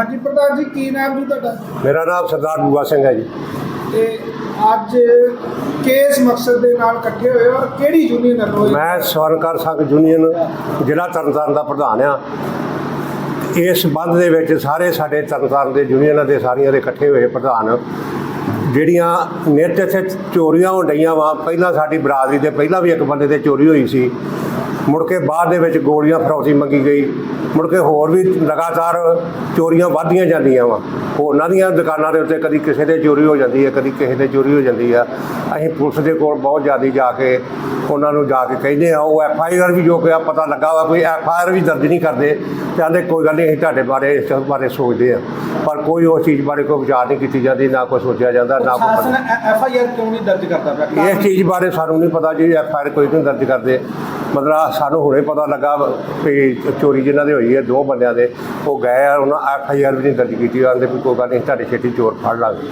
ਹਾਂਜੀ ਪ੍ਰਧਾਨ ਜੀ ਕੀ ਨਾਮ ਜੀ ਤੁਹਾਡਾ? ਮੇਰਾ ਨਾਮ ਸਰਦਾਰ ਬੂਆ ਸਿੰਘ ਹੈ ਜੀ। ਤੇ ਅੱਜ ਕਿਸ ਮਕਸਦ ਦੇ ਨਾਲ ਇਕੱਠੇ ਹੋਏ ਹੋ ਔਰ ਕਿਹੜੀ ਯੂਨੀਅਨ ਵੱਲੋਂ ਮੈਂ ਸਵਰਨਕਾਰ ਸੰਘ ਯੂਨੀਅਨ ਜ਼ਿਲ੍ਹਾ ਤਰਨਤਾਰਨ ਦਾ ਪ੍ਰਧਾਨ ਆ ਇਸ ਸੰਬੰਧ ਦੇ ਵਿੱਚ ਸਾਰੇ ਸਾਡੇ ਤਰਨਤਾਰਨ ਦੇ ਯੂਨੀਅਨਾਂ ਦੇ ਸਾਰੀਆਂ ਦੇ ਇਕੱਠੇ ਹੋਏ ਪ੍ਰਧਾਨ। ਜਿਹੜੀਆਂ ਨਿੱਤ ਇੱਥੇ ਚੋਰੀਆਂ ਹੋਣ ਡਈਆਂ ਵਾ, ਪਹਿਲਾਂ ਸਾਡੀ ਬਰਾਦਰੀ ਦੇ ਪਹਿਲਾਂ ਵੀ ਇੱਕ ਬੰਦੇ ਤੇ ਚੋਰੀ ਹੋਈ ਸੀ। ਮੁੜ ਕੇ ਬਾਅਦ ਦੇ ਵਿੱਚ ਗੋਲੀਆਂ ਫਰੌਤੀ ਮੰਗੀ ਗਈ। ਮੁੜ ਕੇ ਹੋਰ ਵੀ ਲਗਾਤਾਰ ਚੋਰੀਆਂ ਵੱਧਦੀਆਂ ਜਾਂਦੀਆਂ ਵਾ। ਉਹਨਾਂ ਦੀਆਂ ਦੁਕਾਨਾਂ ਦੇ ਉੱਤੇ ਕਦੀ ਕਿਸੇ ਦੇ ਚੋਰੀ ਹੋ ਜਾਂਦੀ ਹੈ, ਕਦੀ ਕਿਸੇ ਦੇ ਚੋਰੀ ਹੋ ਜਾਂਦੀ ਆ। ਅਸੀਂ ਪੁਲਿਸ ਦੇ ਕੋਲ ਬਹੁਤ ਜ਼ਿਆਦਾ ਜਾ ਕੇ ਉਹਨਾਂ ਨੂੰ ਜਾ ਕੇ ਕਹਿੰਦੇ ਆ, ਉਹ ਐਫ ਆਈ ਆਰ ਵੀ ਜੋ ਕਿ ਆ ਪਤਾ ਲੱਗਾ ਵਾ, ਕੋਈ ਐਫ ਆਈ ਆਰ ਵੀ ਦਰਜ ਨਹੀਂ ਕਰਦੇ। ਕਹਿੰਦੇ ਕੋਈ ਗੱਲ ਨਹੀਂ, ਅਸੀਂ ਤੁਹਾਡੇ ਬਾਰੇ, ਇਸ ਬਾਰੇ ਸੋਚਦੇ ਆ। ਪਰ ਕੋਈ ਉਸ ਚੀਜ਼ ਬਾਰੇ ਕੋਈ ਵਿਚਾਰ ਨਹੀਂ ਕੀਤੀ ਜਾਂਦੀ, ਨਾ ਕੋਈ ਸੋਚਿਆ ਜਾਂਦਾ ਨਾ ਕੋਈ ਸ਼ਾਸਨ ਪਤਾ ਐਫ ਆਈ ਆਰ ਕਿਉਂ ਨਹੀਂ ਦਰਜ ਕਰਦਾ ਪਿਆ? ਇਸ ਚੀਜ਼ ਬਾਰੇ ਸਾਨੂੰ ਨਹੀਂ ਪਤਾ ਜੀ ਐਫ ਆਰ ਕੋਈ ਨਹੀਂ ਦਰਜ ਕਰਦੇ। ਮਤਲਬ ਸਾਨੂੰ ਹੁਣੇ ਪਤਾ ਲੱਗਾ ਵੀ ਚੋਰੀ ਜਿਨ੍ਹਾਂ ਦੇ ਹੋਈ ਹੈ ਦੋ ਬੰਦਿਆਂ ਦੇ। ਉਹ ਗਏ ਆ ਉਹਨਾਂ ਐਫ ਆਈ ਆਰ ਵੀ ਨਹੀਂ ਦਰਜ ਕੀਤੀ। ਆਂਦੇ ਵੀ ਕੋਈ ਗੱਲ ਨਹੀਂ ਤੁਹਾਡੇ ਛੇਤੀ ਚੋਰ ਫੜ ਲਾਂਗੇ।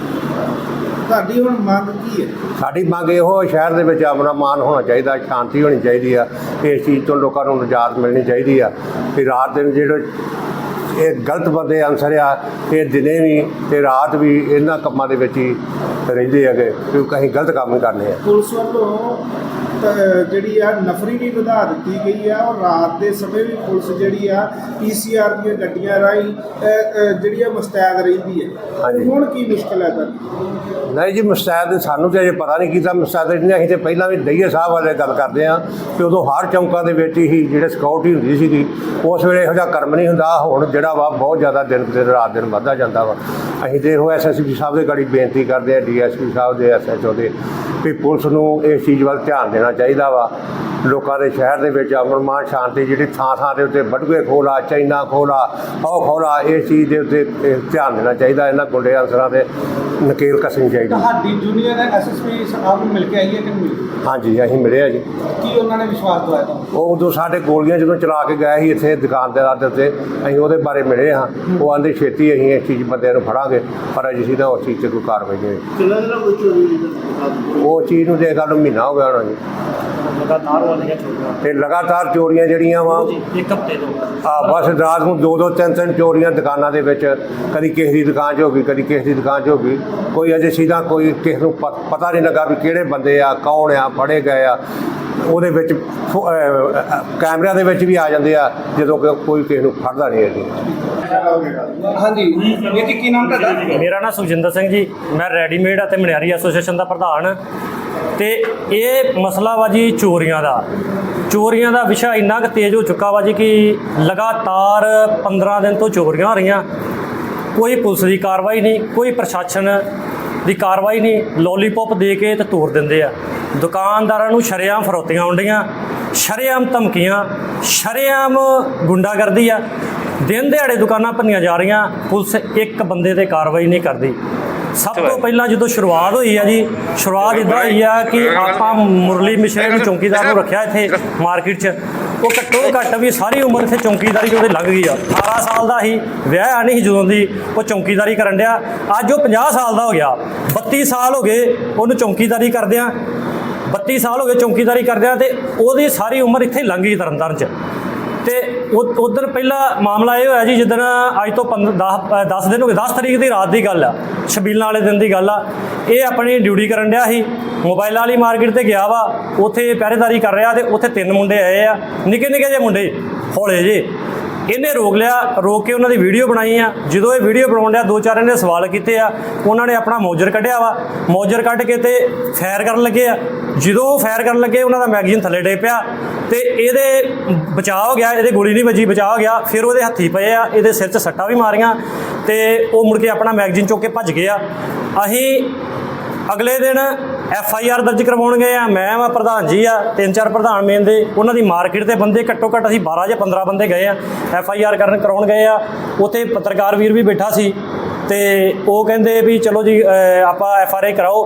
ਤੁਹਾਡੀ ਹੁਣ ਮੰਗ ਕੀ ਹੈ? ਸਾਡੀ ਮੰਗ ਇਹੋ ਹੈ, ਸ਼ਹਿਰ ਦੇ ਵਿੱਚ ਆਪਣਾ ਮਾਨ ਹੋਣਾ ਚਾਹੀਦਾ ਸ਼ਾਂਤੀ ਹੋਣੀ ਚਾਹੀਦੀ ਆ। ਇਸ ਚੀਜ਼ ਤੋਂ ਲੋਕਾਂ ਨੂੰ ਨਿਜਾਤ ਮਿਲਣੀ ਚਾਹੀਦੀ ਆ। ਕਿ ਰਾਤ ਦਿਨ ਜਿਹੜੇ ਇਹ ਗਲਤ ਬੰਦੇ ਅਨਸਰ ਆ ਇਹ ਦਿਨੇ ਵੀ ਤੇ ਰਾਤ ਵੀ ਇਹਨਾਂ ਕੰਮਾਂ ਦੇ ਵਿੱਚ ਹੀ ਰਹਿੰਦੇ ਹੈਗੇ, ਕਿਉਂਕਿ ਅਸੀਂ ਗਲਤ ਕੰਮ ਕਰਨੇ ਆ। ਪੁਲਿਸ ਵੱਲੋਂ ਜਿਹੜੀ ਆ ਨਫਰੀ ਵੀ ਵਧਾ ਦਿੱਤੀ ਗਈ ਆ ਔਰ ਰਾਤ ਦੇ ਸਮੇਂ ਵੀ ਪੁਲਿਸ ਜਿਹੜੀ ਆ ਪੀਸੀਆਰ ਦੀਆਂ ਗੱਡੀਆਂ ਰਾਹੀਂ ਜਿਹੜੀ ਆ ਮੁਸਤੈਦ ਰਹਿੰਦੀ ਹੈ। ਹੁਣ ਕੀ ਮੁਸ਼ਕਲ ਹੈ ਤੁਹਾਡੀ? ਨਹੀਂ ਜੀ ਮੁਸਤੈਦ ਸਾਨੂੰ ਤੇ ਅਜੇ ਪਤਾ ਨਹੀਂ ਕੀਤਾ। ਮੁਸਤੈਦ ਨੇ ਅਸੀਂ ਤੇ ਪਹਿਲਾਂ ਵੀ ਦਈਏ ਸਾਹਿਬ ਵਾਲੇ ਗੱਲ ਕਰਦੇ ਆ ਕਿ ਉਦੋਂ ਹਰ ਚੌਂਕਾਂ ਦੇ ਵਿੱਚ ਹੀ ਜਿਹੜੇ ਸਿਕਿਉਰਿਟੀ ਹੁੰਦੀ ਸੀਗੀ ਉਸ ਵੇਲੇ ਇਹੋ ਜਿਹਾ ਕਰਮ ਨਹੀਂ ਹੁੰਦਾ। ਹੁਣ ਜਿਹੜਾ ਵਾ ਬਹੁਤ ਜ਼ਿਆਦਾ ਦਿਨ ਦਿਨ ਰਾਤ ਦਿਨ ਵੱਧਦਾ ਜਾਂਦਾ ਵਾ। ਅਸੀਂ ਤੇ ਇਹੋ ਐਸਐਸਪੀ ਸਾਹਿਬ ਦੇ ਗਾੜੀ ਬੇਨਤੀ ਕਰਦੇ ਆ ਡੀਐਸਪੀ ਸਾਹਿਬ ਦੇ ਐਸਐਚਓ ਦੇ ਵੀ ਪੁਲਿਸ ਨੂੰ ਇਸ ਚੀਜ਼ ਵੱਲ ਧਿਆਨ ਦੇਣਾ ਚਾਹੀਦਾ ਵਾ। ਲੋਕਾਂ ਦੇ ਸ਼ਹਿਰ ਦੇ ਵਿੱਚ ਅਮਨ ਮਾਨ ਸ਼ਾਂਤੀ ਜਿਹੜੀ ਥਾਂ ਥਾਂ ਦੇ ਉੱਤੇ ਬਟੂਏ ਖੋਲਾ ਚਾਈਨਾ ਖੋਲਾ ਉਹ ਖੋਲਾ ਇਸ ਚੀਜ਼ ਦੇ ਉੱਤੇ ਇਹ ਧਿਆਨ ਦੇਣਾ ਚਾਹੀਦਾ ਇਹਨਾਂ ਗੁੰਡੇ ਅਨਸਰਾਂ ਦੇ ਨਕੇਲ ਕੱਸਣੀ ਚਾਹੀਦੀ। ਤੁਹਾਡੀ ਯੂਨੀਅਨ ਐਸਐਸਪੀ ਸਾਹਿਬ ਨੂੰ ਮਿਲ ਕੇ ਆਈ ਹੈ ਕਿ ਨਹੀਂ ਮਿਲੀ? ਹਾਂਜੀ ਅਸੀਂ ਮਿਲੇ ਆ ਜੀ। ਕੀ ਉਹਨਾਂ ਨੇ ਵਿਸ਼ਵਾਸ ਦਵਾਇਆ ਤੁਹਾਨੂੰ? ਉਹ ਉਦੋਂ ਸਾਡੇ ਗੋਲੀਆਂ ਜਦੋਂ ਚਲਾ ਕੇ ਗਏ ਸੀ ਇੱਥੇ ਦੁਕਾਨਦਾਰਾਂ ਦੇ ਉੱਤੇ ਅਸੀਂ ਉਹਦੇ ਬਾਰੇ ਮਿਲੇ ਹਾਂ। ਉਹ ਆਂਦੇ ਛੇਤੀ ਅਸੀਂ ਇਸ ਚੀਜ਼ ਬੰਦਿਆਂ ਨੂੰ ਫੜਾਂਗੇ ਪਰ ਅਜੇ ਸੀ ਤਾਂ ਉਸ ਚੀਜ਼ 'ਤੇ ਕੋਈ ਕਾਰਵਾਈ ਨਹੀਂ ਹੋਈ। ਉਹ ਚੀਜ਼ ਨੂੰ ਦੇ ਗੱਲ ਨੂੰ ਮਹੀਨਾ ਹੋ ਗਿਆ ਹੋਣਾ ਜੀ। ਲਗਾਤਾਰ ਚੋਰੀਆਂ। ਤੇ ਲਗਾਤਾਰ ਚੋਰੀਆਂ ਜਿਹੜੀਆਂ ਵਾ ਇੱਕ ਹਫ਼ਤੇ ਤੋਂ। ਆ ਬਸ ਰਾਤ ਨੂੰ ਦੋ ਦੋ ਤਿੰਨ ਤਿੰਨ ਚੋਰੀਆਂ ਦੁਕਾਨਾਂ ਦੇ ਵਿੱਚ ਕਦੀ ਕਿਸੇ ਦੀ ਦੁਕਾਨ 'ਚ ਹੋ ਗਈ ਕਦੀ ਕਿਸੇ ਦੀ ਦੁਕਾਨ 'ਚ ਹੋ ਗਈ। ਕੋਈ ਅਜੇ ਸਿੱਧਾ ਕੋਈ ਕਿਸੇ ਨੂੰ ਪ- ਪਤਾ ਨਹੀਂ ਲੱਗਾ ਵੀ ਕਿਹੜੇ ਬੰਦੇ ਆ ਕੌਣ ਆ ਫੜੇ ਗਏ ਆ। ਉਹਦੇ ਵਿੱਚ ਫੋ- ਅਹ, ਅਹ, ਕੈਮਰਿਆਂ ਦੇ ਵਿੱਚ ਵੀ ਆ ਜਾਂਦੇ ਆ ਜਦੋਂ ਕਿ ਕੋਈ ਕਿਸੇ ਨੂੰ ਫੜਦਾ ਨਹੀਂ ਹੈ ਜੀ ਹਾਂਜੀ ਇਹ ਕੀ ਕੀ ਨਾਮ ਤੁਹਾਡਾ? ਮੇਰਾ ਨਾਮ ਸੁਖਜਿੰਦਰ ਸਿੰਘ ਜੀ ਮੈਂ ਰੈਡੀਮੇਡ ਅਤੇ ਮਨਿਆਰੀ ਐਸੋਸੀਏਸ਼ਨ ਦਾ ਪ੍ਰਧਾਨ। ਤੇ ਇਹ ਮਸਲਾ ਵਾ ਜੀ ਚੋਰੀਆਂ ਦਾ ਚੋਰੀਆਂ ਦਾ ਵਿਸ਼ਾ ਇੰਨਾ ਕੁ ਤੇਜ਼ ਹੋ ਚੁੱਕਾ ਵਾ ਜੀ ਕਿ ਲਗਾਤਾਰ 15 ਦਿਨ ਤੋਂ ਚੋਰੀਆਂ ਹੋ ਰਹੀਆਂ। ਕੋਈ ਪੁਲਿਸ ਦੀ ਕਾਰਵਾਈ ਨਹੀਂ, ਕੋਈ ਪ੍ਰਸ਼ਾਸਨ ਦੀ ਕਾਰਵਾਈ ਨਹੀਂ। ਲੋਲੀਪੌਪ ਦੇ ਕੇ ਤੇ ਤੋੜ ਦਿੰਦੇ ਆ। ਦੁਕਾਨਦਾਰਾਂ ਨੂੰ ਸ਼ਰੇਆਮ ਫਰੋਤੀਆਂ ਆਉਂਦੀਆਂ, ਸ਼ਰੇਆਮ ਧਮਕੀਆਂ, ਸ਼ਰੇਆਮ ਗੁੰਡਾਗਰਦੀ ਆ। ਦਿਨ ਦਿਹਾੜੇ ਦੁਕਾਨਾਂ ਭੰਨੀਆਂ ਜਾ ਰਹੀਆਂ, ਪੁਲਿਸ ਇੱਕ ਬੰਦੇ ਤੇ ਕਾਰਵਾਈ ਨਹੀਂ ਕਰਦੀ। ਸਭ ਤੋਂ ਪਹਿਲਾਂ ਜਦੋਂ ਸ਼ੁਰੂਆਤ ਹੋਈ ਆ ਜੀ, ਸ਼ੁਰੂਆਤ ਇਦਾਂ ਹੋਈ ਆ ਕਿ ਆਪਾਂ ਮੁਰਲੀ ਮਿਸ਼ਰੇ ਨੂੰ ਚੌਂਕੀਦਾਰ ਨੂੰ ਰੱਖਿਆ ਇੱਥੇ ਮਾਰਕੀਟ 'ਚ। ਉਹ ਘੱਟੋ ਘੱਟ ਵੀ ਸਾਰੀ ਉਮਰ ਇੱਥੇ ਚੌਂਕੀਦਾਰੀ ਉਹਦੇ ਲੰਘ ਗਈ ਆ। 18 ਸਾਲ ਦਾ ਹੀ ਵਿਆਹ ਆ, ਨਹੀਂ ਸੀ ਜਦੋਂ ਦੀ ਉਹ ਚੌਂਕੀਦਾਰੀ ਕਰਨ ਡਿਆ। ਅੱਜ ਉਹ 50 ਸਾਲ ਦਾ ਹੋ ਗਿਆ। 32 ਸਾਲ ਹੋ ਗਏ ਉਹਨੂੰ ਚੌਂਕੀਦਾਰੀ ਕਰਦਿਆਂ। 32 ਸਾਲ ਹੋ ਗਏ ਚੌਂਕੀਦਾਰੀ ਕਰਦਿਆਂ ਤੇ ਉਹਦੀ ਸਾਰੀ ਉਮਰ ਇੱਥੇ ਲੰਘ ਗਈ ਤਰਨਤਾਰਨ 'ਚ। ਤੇ ਉਧਰ ਪਹਿਲਾ ਮਾਮਲਾ ਇਹ ਹੋਇਆ ਜੀ ਜਿੱਦਣ ਅੱਜ ਤੋਂ 10 10 ਦਿਨ ਹੋ ਗਏ 10 ਤਰੀਕ ਦੀ ਰਾਤ ਦੀ ਗੱਲ ਆ ਸ਼ਬੀਲਾਂ ਵਾਲੇ ਦਿਨ ਦੀ ਗੱਲ ਆ। ਇਹ ਆਪਣੀ ਡਿਊਟੀ ਕਰਨ ਡਿਆ ਸੀ, ਮੋਬਾਈਲਾਂ ਵਾਲੀ ਮਾਰਕੀਟ ਤੇ ਗਿਆ ਵਾ, ਉੱਥੇ ਪਹਿਰੇਦਾਰੀ ਕਰ ਰਿਹਾ ਤੇ ਉੱਥੇ ਤਿੰਨ ਮੁੰਡੇ ਆਏ ਆ ਨਿੱਕੇ ਨਿੱਕੇ ਜਿਹੇ ਮੁੰਡੇ, ਹੌਲੇ ਜੇ ਇਹਨੇ ਰੋਕ ਲਿਆ, ਰੋਕ ਕੇ ਉਹਨਾਂ ਦੀ ਵੀਡੀਓ ਬਣਾਈ ਆ। ਜਦੋਂ ਇਹ ਵੀਡੀਓ ਬਣਾਉਣ ਲਿਆ ਦੋ ਚਾਰ ਇਹਨੇ ਸਵਾਲ ਕੀਤੇ ਆ। ਉਹਨਾਂ ਨੇ ਆਪਣਾ ਮੌਜਰ ਕੱਢਿਆ ਵਾ। ਮੌਜਰ ਕੱਢ ਕੇ ਤੇ ਫਾਇਰ ਕਰਨ ਲੱਗੇ ਆ। ਜਦੋਂ ਉਹ ਫਾਇਰ ਕਰਨ ਲੱਗੇ, ਉਹਨਾਂ ਦਾ ਮੈਗਜ਼ੀਨ ਥੱਲੇ ਡੇ ਪਿਆ। ਤੇ ਇਹਦੇ ਬਚਾਅ ਹੋ ਗਿਆ, ਇਹਦੇ ਗੋਲੀ ਨਹੀਂ ਵੱਜੀ, ਬਚਾਅ ਹੋ ਗਿਆ। ਫਿਰ ਉਹਦੇ ਹੱਥੀ ਪਏ ਆ, ਇਹਦੇ ਸਿਰ 'ਚ ਸੱਟਾਂ ਵੀ ਮਾਰੀਆਂ। ਤੇ ਉਹ ਮੁੜ ਕੇ ਆਪਣਾ ਮੈਗਜ਼ੀਨ ਚੁੱਕ ਕੇ ਭੱਜ ਗਿਆ ਅਸੀਂ ਅਗਲੇ ਦਿਨ ਐਫ ਆਈ ਆਰ ਦਰਜ ਕਰਵਾਉਣ ਗਏ ਆ। ਮੈਂ ਵਾ ਪ੍ਰਧਾਨ ਜੀ ਆ, ਤਿੰਨ ਚਾਰ ਪ੍ਰਧਾਨ ਮੇਨ ਦੇ। ਉਹਨਾਂ ਦੀ ਮਾਰਕੀਟ 'ਤੇ ਬੰਦੇ ਘੱਟੋ ਘੱਟ ਅਸੀਂ 12 ਜਾਂ 15 ਬੰਦੇ ਗਏ ਆ। ਐਫ ਆਈ ਆਰ ਕਰਨ ਕਰਾਉਣ ਗਏ ਆ। ਉੱਥੇ ਪੱਤਰਕਾਰ ਵੀਰ ਵੀ ਬੈਠਾ ਸੀ। ਤੇ ਉਹ ਕਹਿੰਦੇ ਵੀ ਚਲੋ ਜੀ ਆਪਾਂ ਐਫ ਆਰ ਆਈ ਕਰਾਓ।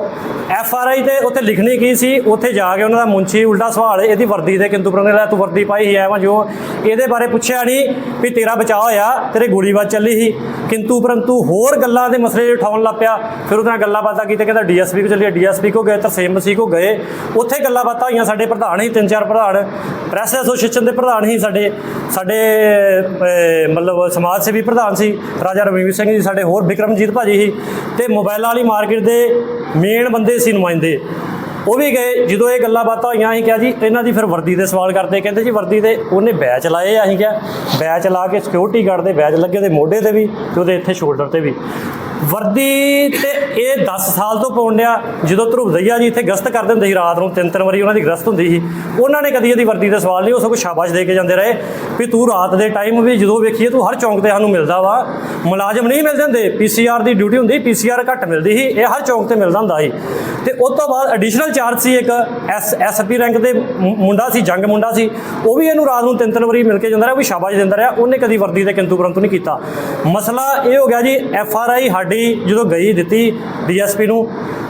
ਐਫ ਆਰ ਆਈ ਤੇ ਉੱਥੇ ਲਿਖਣੀ ਕੀ ਸੀ? ਉੱਥੇ ਜਾ ਕੇ ਉਹਨਾਂ ਦਾ ਮੁੰਸ਼ੀ ਉਲਟਾ ਸਵਾਲ, ਇਹਦੀ ਵਰਦੀ ਦੇ ਕਿੰਤੂ ਪਰੰਤ ਲੈ ਤੂੰ ਵਰਦੀ ਪਾਈ ਸੀ, ਐਵਾਂ ਜੋ ਇਹਦੇ ਬਾਰੇ ਪੁੱਛਿਆ ਨਹੀਂ ਵੀ ਤੇਰਾ ਬਚਾਅ ਹੋਇਆ, ਤੇਰੇ ਗੋਲੀ ਚੱਲੀ ਸੀ। ਕਿੰਤੂ ਪਰੰਤੂ ਹੋਰ ਗੱਲਾਂ ਦੇ ਮਸਲੇ ਉਠਾਉਣ ਲੱਗ ਪਿਆ, ਫਿਰ ਉਹਦੇ ਨਾਲ ਗੱਲਾਂ ਬਾਤਾਂ ਕੀਤੇ ਕਹਿੰਦਾ ਡੀਐਸਪੀ ਕੋ ਚੱਲੀਏ ਡੀਐਸਪੀ ਕੋ ਗਏ ਤਰਸੇਮ ਮਸੀਹ ਕੋ ਗਏ। ਉੱਥੇ ਗੱਲਾਂ ਬਾਤਾਂ ਹੋਈਆਂ, ਸਾਡੇ ਪ੍ਰਧਾਨ ਹੀ, ਤਿੰਨ ਚਾਰ ਪ੍ਰਧਾਨ। ਪ੍ਰੈਸ ਐਸੋਸੀਏਸ਼ਨ ਦੇ ਪ੍ਰਧਾਨ ਹੀ ਸਾਡੇ ਸਾਡੇ ਮਤਲਬ ਸਮਾਜ ਸੇਵੀ ਪ੍ਰਧਾਨ ਸੀ, ਰਾਜਾ ਰਵੀਰ ਸਿੰਘ ਜੀ, ਸਾਡੇ ਹੋਰ ਵਿਕਰਮਜੀਤ ਭਾਜੀ ਸੀ ਤੇ ਮੋਬਾਈਲਾਂ ਵਾਲੀ ਮਾਰਕੀਟ ਦੇ ਮੇਨ ਬੰਦੇ ਸੀ ਨੁਮਾਇੰਦੇ। ਉਹ ਵੀ ਗਏ, ਜਦੋਂ ਇਹ ਗੱਲਾਂ ਬਾਤਾਂ ਹੋਈਆਂ, ਅਸੀਂ ਕਿਹਾ ਜੀ, ਇਹਨਾਂ ਦੀ ਫਿਰ ਵਰਦੀ ਦੇ ਸਵਾਲ ਕਰਦੇ, ਕਹਿੰਦੇ ਜੀ ਵਰਦੀ ਦੇ ਉਹਨੇ ਬੈਚ ਲਾਏ ਆ, ਅਸੀਂ ਕਿਹਾ। ਬੈਚ ਲਾ ਕੇ ਸਿਕਿਉਰਿਟੀ ਗਾਰਡ ਦੇ ਬੈਚ ਲੱਗੇ, ਉਹਦੇ ਮੋਢੇ ਤੇ ਵੀ ਤੇ ਉਹਦੇ ਇੱਥੇ ਸ਼ੋਲਡਰ ਤੇ ਵੀ। ਵਰਦੀ ਤੇ ਇਹ 10 ਸਾਲ ਤੋਂ ਪਾਉਣ ਡਿਆ। ਜਦੋਂ ਧਰੁਵ ਦਈਆ ਜੀ ਇੱਥੇ ਗਸ਼ਤ ਕਰਦੇ ਹੁੰਦੇ ਸੀ ਰਾਤ ਨੂੰ, ਤਿੰਨ ਤਿੰਨ ਵਾਰੀ ਉਹਨਾਂ ਦੀ ਗਸ਼ਤ ਹੁੰਦੀ ਸੀ। ਉਹਨਾਂ ਨੇ ਕਦੀ ਇਹਦੀ ਵਰਦੀ ਦਾ ਸਵਾਲ ਨਹੀਂ, ਉਹ ਸਗੋਂ ਸ਼ਾਬਾਸ਼ ਦੇ ਕੇ ਜਾਂਦੇ ਰਹੇ ਵੀ ਤੂੰ ਰਾਤ ਦੇ ਟਾਈਮ ਵੀ ਜਦੋਂ ਵੇਖੀਏ ਤੂੰ ਹਰ ਚੌਂਕ ਤੇ ਸਾਨੂੰ ਮਿਲਦਾ ਵਾ। ਮੁਲਾਜ਼ਮ ਨਹੀਂ ਮਿਲਦੇ ਹੁੰਦੇ ਪੀਸੀਆਰ ਦੀ ਡਿਊਟੀ ਹੁੰਦੀ ਪੀਸੀਆਰ ਘੱਟ ਮਿਲਦੀ ਸੀ, ਇਹ ਹਰ ਚੌਂਕ ਤੇ ਮਿਲਦਾ ਹੁੰਦਾ ਸੀ। ਤੇ ਉਸ ਤੋਂ ਬਾਅਦ ਐਡੀਸ਼ਨਲ ਚਾਰਜ ਸੀ ਇੱਕ ਐਸ ਐਸਪੀ ਰੈਂਕ ਦੇ ਮੁੰਡਾ ਸੀ, ਜੰਗ ਮੁੰਡਾ ਸੀ, ਉਹ ਵੀ ਇਹਨੂੰ ਰਾਤ ਨੂੰ ਤਿੰਨ ਤਿੰਨ ਵਾਰੀ ਮਿਲ ਕੇ ਜਾਂਦਾ ਰਿਹਾ, ਉਹ ਵੀ ਸ਼ਾਬਾਸ਼ ਦਿੰਦਾ ਰਿਹਾ। ਉਹਨੇ ਕਦੀ ਵਰਦੀ ਤੇ ਕਿੰਤੂ ਪਰੰਤੂ ਨਹੀਂ ਕੀਤਾ। ਮਸਲਾ ਇਹ ਹੋ ਗਿਆ ਜੀ ਐਫ ਆਰ ਆਈ ਸਾਡੀ ਜਦੋਂ ਗਈ ਦਿੱਤੀ ਡੀਐਸਪੀ ਨੂੰ।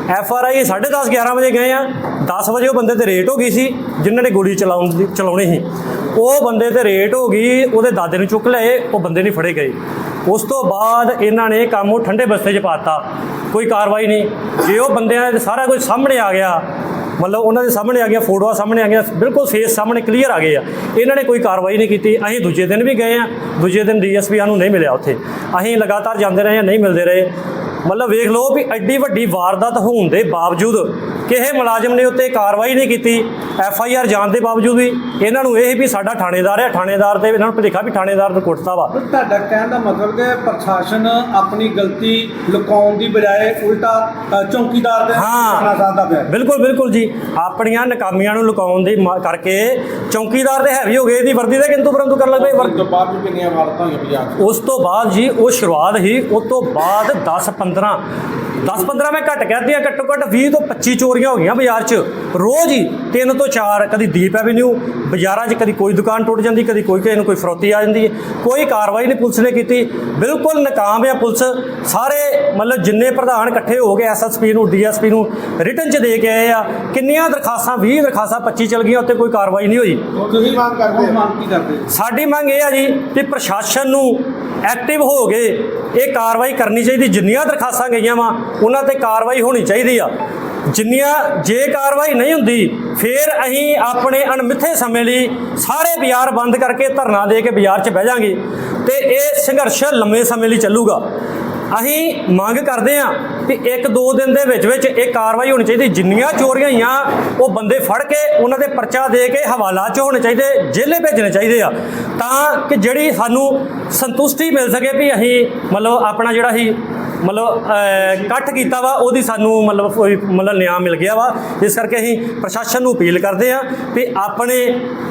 ਐਫ ਆਰ ਆਈ 10:30 11 ਵਜੇ ਗਏ ਆ। 10 ਵਜੇ ਉਹ ਬੰਦੇ ਤੇ ਰੇਟ ਹੋ ਗਈ ਸੀ, ਜਿਨ੍ਹਾਂ ਨੇ ਗੋਲੀ ਚਲਾਉਣ ਦੀ ਚਲਾਉਣੀ ਸੀ। ਉਹ ਬੰਦੇ ਤੇ ਰੇਟ ਹੋ ਗਈ, ਉਹਦੇ ਦਾਦੇ ਨੂੰ ਚੁੱਕ ਲਏ, ਉਹ ਬੰਦੇ ਨਹੀਂ ਫੜੇ ਗਏ। ਉਸ ਤੋਂ ਬਾਅਦ ਇਹਨਾਂ ਨੇ ਕੰਮ ਉਹ ਠੰਡੇ ਬਸਤੇ 'ਚ ਪਾਤਾ। ਕੋਈ ਕਾਰਵਾਈ ਨਹੀਂ। ਜੇ ਉਹ ਬੰਦਿਆਂ ਦੇ ਸਾਰਾ ਕੁਝ ਸਾਹਮਣੇ ਆ ਗਿਆ, ਮਤਲਬ ਉਹਨਾਂ ਦੇ ਸਾਹਮਣੇ ਆ ਗਿਆ, ਫੋਟੋਆਂ ਸਾਹਮਣੇ ਆ ਗਈਆਂ, ਬਿਲਕੁਲ ਫੇਸ ਸਾਹਮਣੇ ਕਲੀਅਰ ਆ ਗਏ ਆ। ਇਹਨਾਂ ਨੇ ਕੋਈ ਕਾਰਵਾਈ ਨਹੀਂ ਕੀਤੀ। ਅਸੀਂ ਦੂਜੇ ਦਿਨ ਵੀ ਗਏ ਆ। ਦੂਜੇ ਦਿਨ ਡੀਐਸਪੀ ਸਾਨੂੰ ਨਹੀਂ ਮਿਲਿਆ ਉੱਥੇ। ਅਸੀਂ ਲਗਾਤਾਰ ਜਾਂਦੇ ਰਹੇ ਆ, ਨਹੀਂ ਮਿਲਦੇ ਰਹੇ। ਮਤਲਬ ਵੇਖ ਲਓ ਵੀ ਐਡੀ ਵੱਡੀ ਵਾਰਦਾਤ ਹੋਣ ਦੇ ਬਾਵਜੂਦ ਕਿਸੇ ਮੁਲਾਜ਼ਮ ਨੇ ਉੱਤੇ ਕਾਰਵਾਈ ਨਹੀਂ ਕੀਤੀ ਐਫ ਆਈ ਆਰ ਜਾਣ ਦੇ ਬਾਵਜੂਦ ਵੀ ਇਹਨਾਂ ਨੂੰ ਇਹ ਵੀ ਸਾਡਾ ਥਾਣੇਦਾਰ ਹੈ ਥਾਣੇਦਾਰ ਤੇ ਇਹਨਾਂ ਨੂੰ ਭੁਲੇਖਾ ਵੀ ਥਾਣੇਦਾਰ ਨੂੰ ਕੁੱਟਤਾ ਵਾ ਤੁਹਾਡਾ ਕਹਿਣ ਦਾ ਮਤਲਬ ਕਿ ਪ੍ਰਸ਼ਾਸਨ ਆਪਣੀ ਗਲਤੀ ਲੁਕਾਉਣ ਦੀ ਬਜਾਏ ਉਲਟਾ ਚੌਕੀਦਾਰ ਦੇ ਹਾਂ। ਪਿਆ। ਬਿਲਕੁਲ ਬਿਲਕੁਲ ਜੀ। ਆਪਣੀਆਂ ਨਕਾਮੀਆਂ ਨੂੰ ਲੁਕਾਉਣ ਦੀ ਮਾ- ਕਰਕੇ ਚੌਕੀਦਾਰ ਦੇ ਹੈਵੀ ਹੋ ਗਏ ਇਹਦੀ ਵਰਦੀ ਦੇ ਕਿੰਤੂ ਪਰੰਤੂ ਕਰਨ ਲੱਗ। ਪਏ ਵਰ- ਤੋਂ ਬਾਅਦ ਵੀ ਕਿੰਨੀਆਂ ਵਾਰਤਾਂ ਹੋਈਆਂ ਪੰਜਾਬ ਉਸ ਤੋਂ ਬਾਅਦ ਜੀ ਉਹ ਸ਼ੁਰੂਆਤ ਹੀ ਉਸ ਤੋਂ ਬਾਅਦ 10 15 10 15 ਮੈਂ ਘੱਟ ਕਹਿਦੀ ਆ ਘੱਟੋ ਘੱਟ 20 ਤੋਂ 25 ਚੋਰੀਆਂ ਹੋ ਗਈਆਂ ਬਾਜ਼ਾਰ 'ਚ। ਰੋਜ਼ ਹੀ ਤਿੰਨ ਤੋਂ ਚਾਰ ਕਦੀ ਦੀਪ ਐਵੀਨਿਊ ਬਾਜ਼ਾਰਾਂ 'ਚ ਕਦੀ ਕੋਈ ਦੁਕਾਨ ਟੁੱਟ ਜਾਂਦੀ ਕਦੀ ਕੋਈ ਕਿਸੇ ਨੂੰ ਕੋਈ ਫਰੋਤੀ ਆ ਜਾਂਦੀ ਹੈ। ਕੋਈ ਕਾਰਵਾਈ ਨਹੀਂ ਪੁਲਿਸ ਨੇ ਕੀਤੀ। ਬਿਲਕੁਲ ਨਾਕਾਮ ਹੈ ਪੁਲਿਸ। ਸਾਰੇ ਮਤਲਬ ਜਿੰਨੇ ਪ੍ਰਧਾਨ ਇਕੱਠੇ ਹੋ ਕੇ ਐਸਐਸਪੀ ਨੂੰ ਡੀਐਸਪੀ ਨੂੰ ਰਿਟਨ 'ਚ ਦੇ ਕੇ ਆਏ ਆ। ਕਿੰਨੀਆਂ ਦਰਖਾਸਤਾਂ 20 ਦਰਖਾਸਤਾਂ 25 ਚਲ ਗਈਆਂ ਉੱਤੇ ਕੋਈ ਕਾਰਵਾਈ ਨਹੀਂ ਹੋਈ। ਤੁਸੀਂ ਮੰਗ ਕਰਦੇ ਹੋ? ਮੰਗ ਕੀ ਕਰਦੇ? ਸਾਡੀ ਮੰਗ ਇਹ ਆ ਜੀ ਕਿ ਪ੍ਰਸ਼ਾਸਨ ਨੂੰ ਐਕਟਿਵ ਹੋ ਕੇ ਇਹ ਕਾਰਵਾਈ ਕਰਨੀ ਚਾਹੀਦੀ। ਜਿੰਨੀਆਂ ਦਰਖਾਸਤਾਂ ਗਈਆਂ ਵਾ ਉਹਨਾਂ ਤੇ ਕਾਰਵਾਈ ਹੋਣੀ ਚਾਹੀਦੀ ਆ। ਜਿੰਨੀਆਂ ਜੇ ਕਾਰਵਾਈ ਨਹੀਂ ਹੁੰਦੀ, ਫਿਰ ਅਸੀਂ ਆਪਣੇ ਅਣਮਿੱਥੇ ਸਮੇਂ ਲਈ ਸਾਰੇ ਬਾਜ਼ਾਰ ਬੰਦ ਕਰਕੇ ਧਰਨਾ ਦੇ ਕੇ ਬਾਜ਼ਾਰ 'ਚ ਬਹਿ ਜਾਾਂਗੇ ਤੇ ਇਹ ਸੰਘਰਸ਼ ਲੰਮੇ ਸਮੇਂ ਲਈ ਚੱਲੂਗਾ। ਅਸੀਂ ਮੰਗ ਕਰਦੇ ਹਾਂ ਕਿ ਇੱਕ ਦੋ ਦਿਨ ਦੇ ਵਿੱਚ ਵਿੱਚ ਇਹ ਕਾਰਵਾਈ ਹੋਣੀ ਚਾਹੀਦੀ। ਜਿੰਨੀਆਂ ਚੋਰੀਆਂ ਹੋਈਆਂ, ਉਹ ਬੰਦੇ ਫੜ ਕੇ ਉਹਨਾਂ ਦੇ ਪਰਚਾ ਦੇ ਕੇ ਹਵਾਲਾ 'ਚ ਹੋਣੇ ਚਾਹੀਦੇ ਜੇਲੇ ਭੇਜਣੇ ਚਾਹੀਦੇ ਆ। ਤਾਂ ਕਿ ਜਿਹੜੀ ਸਾਨੂੰ ਸੰਤੁਸ਼ਟੀ ਮਿਲ ਸਕੇ ਵੀ ਅਸੀਂ ਮਤਲਬ ਆਪਣਾ ਜਿਹੜਾ ਹੀ ਮਤਲਬ ਅਹ, ਇਕੱਠ ਕੀਤਾ ਵਾ ਉਹਦੀ ਸਾਨੂੰ ਮਤਲਬ ਕੋਈ ਮਤਲਬ ਨਿਆਂ ਮਿਲ ਗਿਆ ਵਾ। ਇਸ ਕਰਕੇ ਅਸੀਂ ਪ੍ਰਸ਼ਾਸਨ ਨੂੰ ਅਪੀਲ ਕਰਦੇ ਹਾਂ ਵੀ ਆਪਣੇ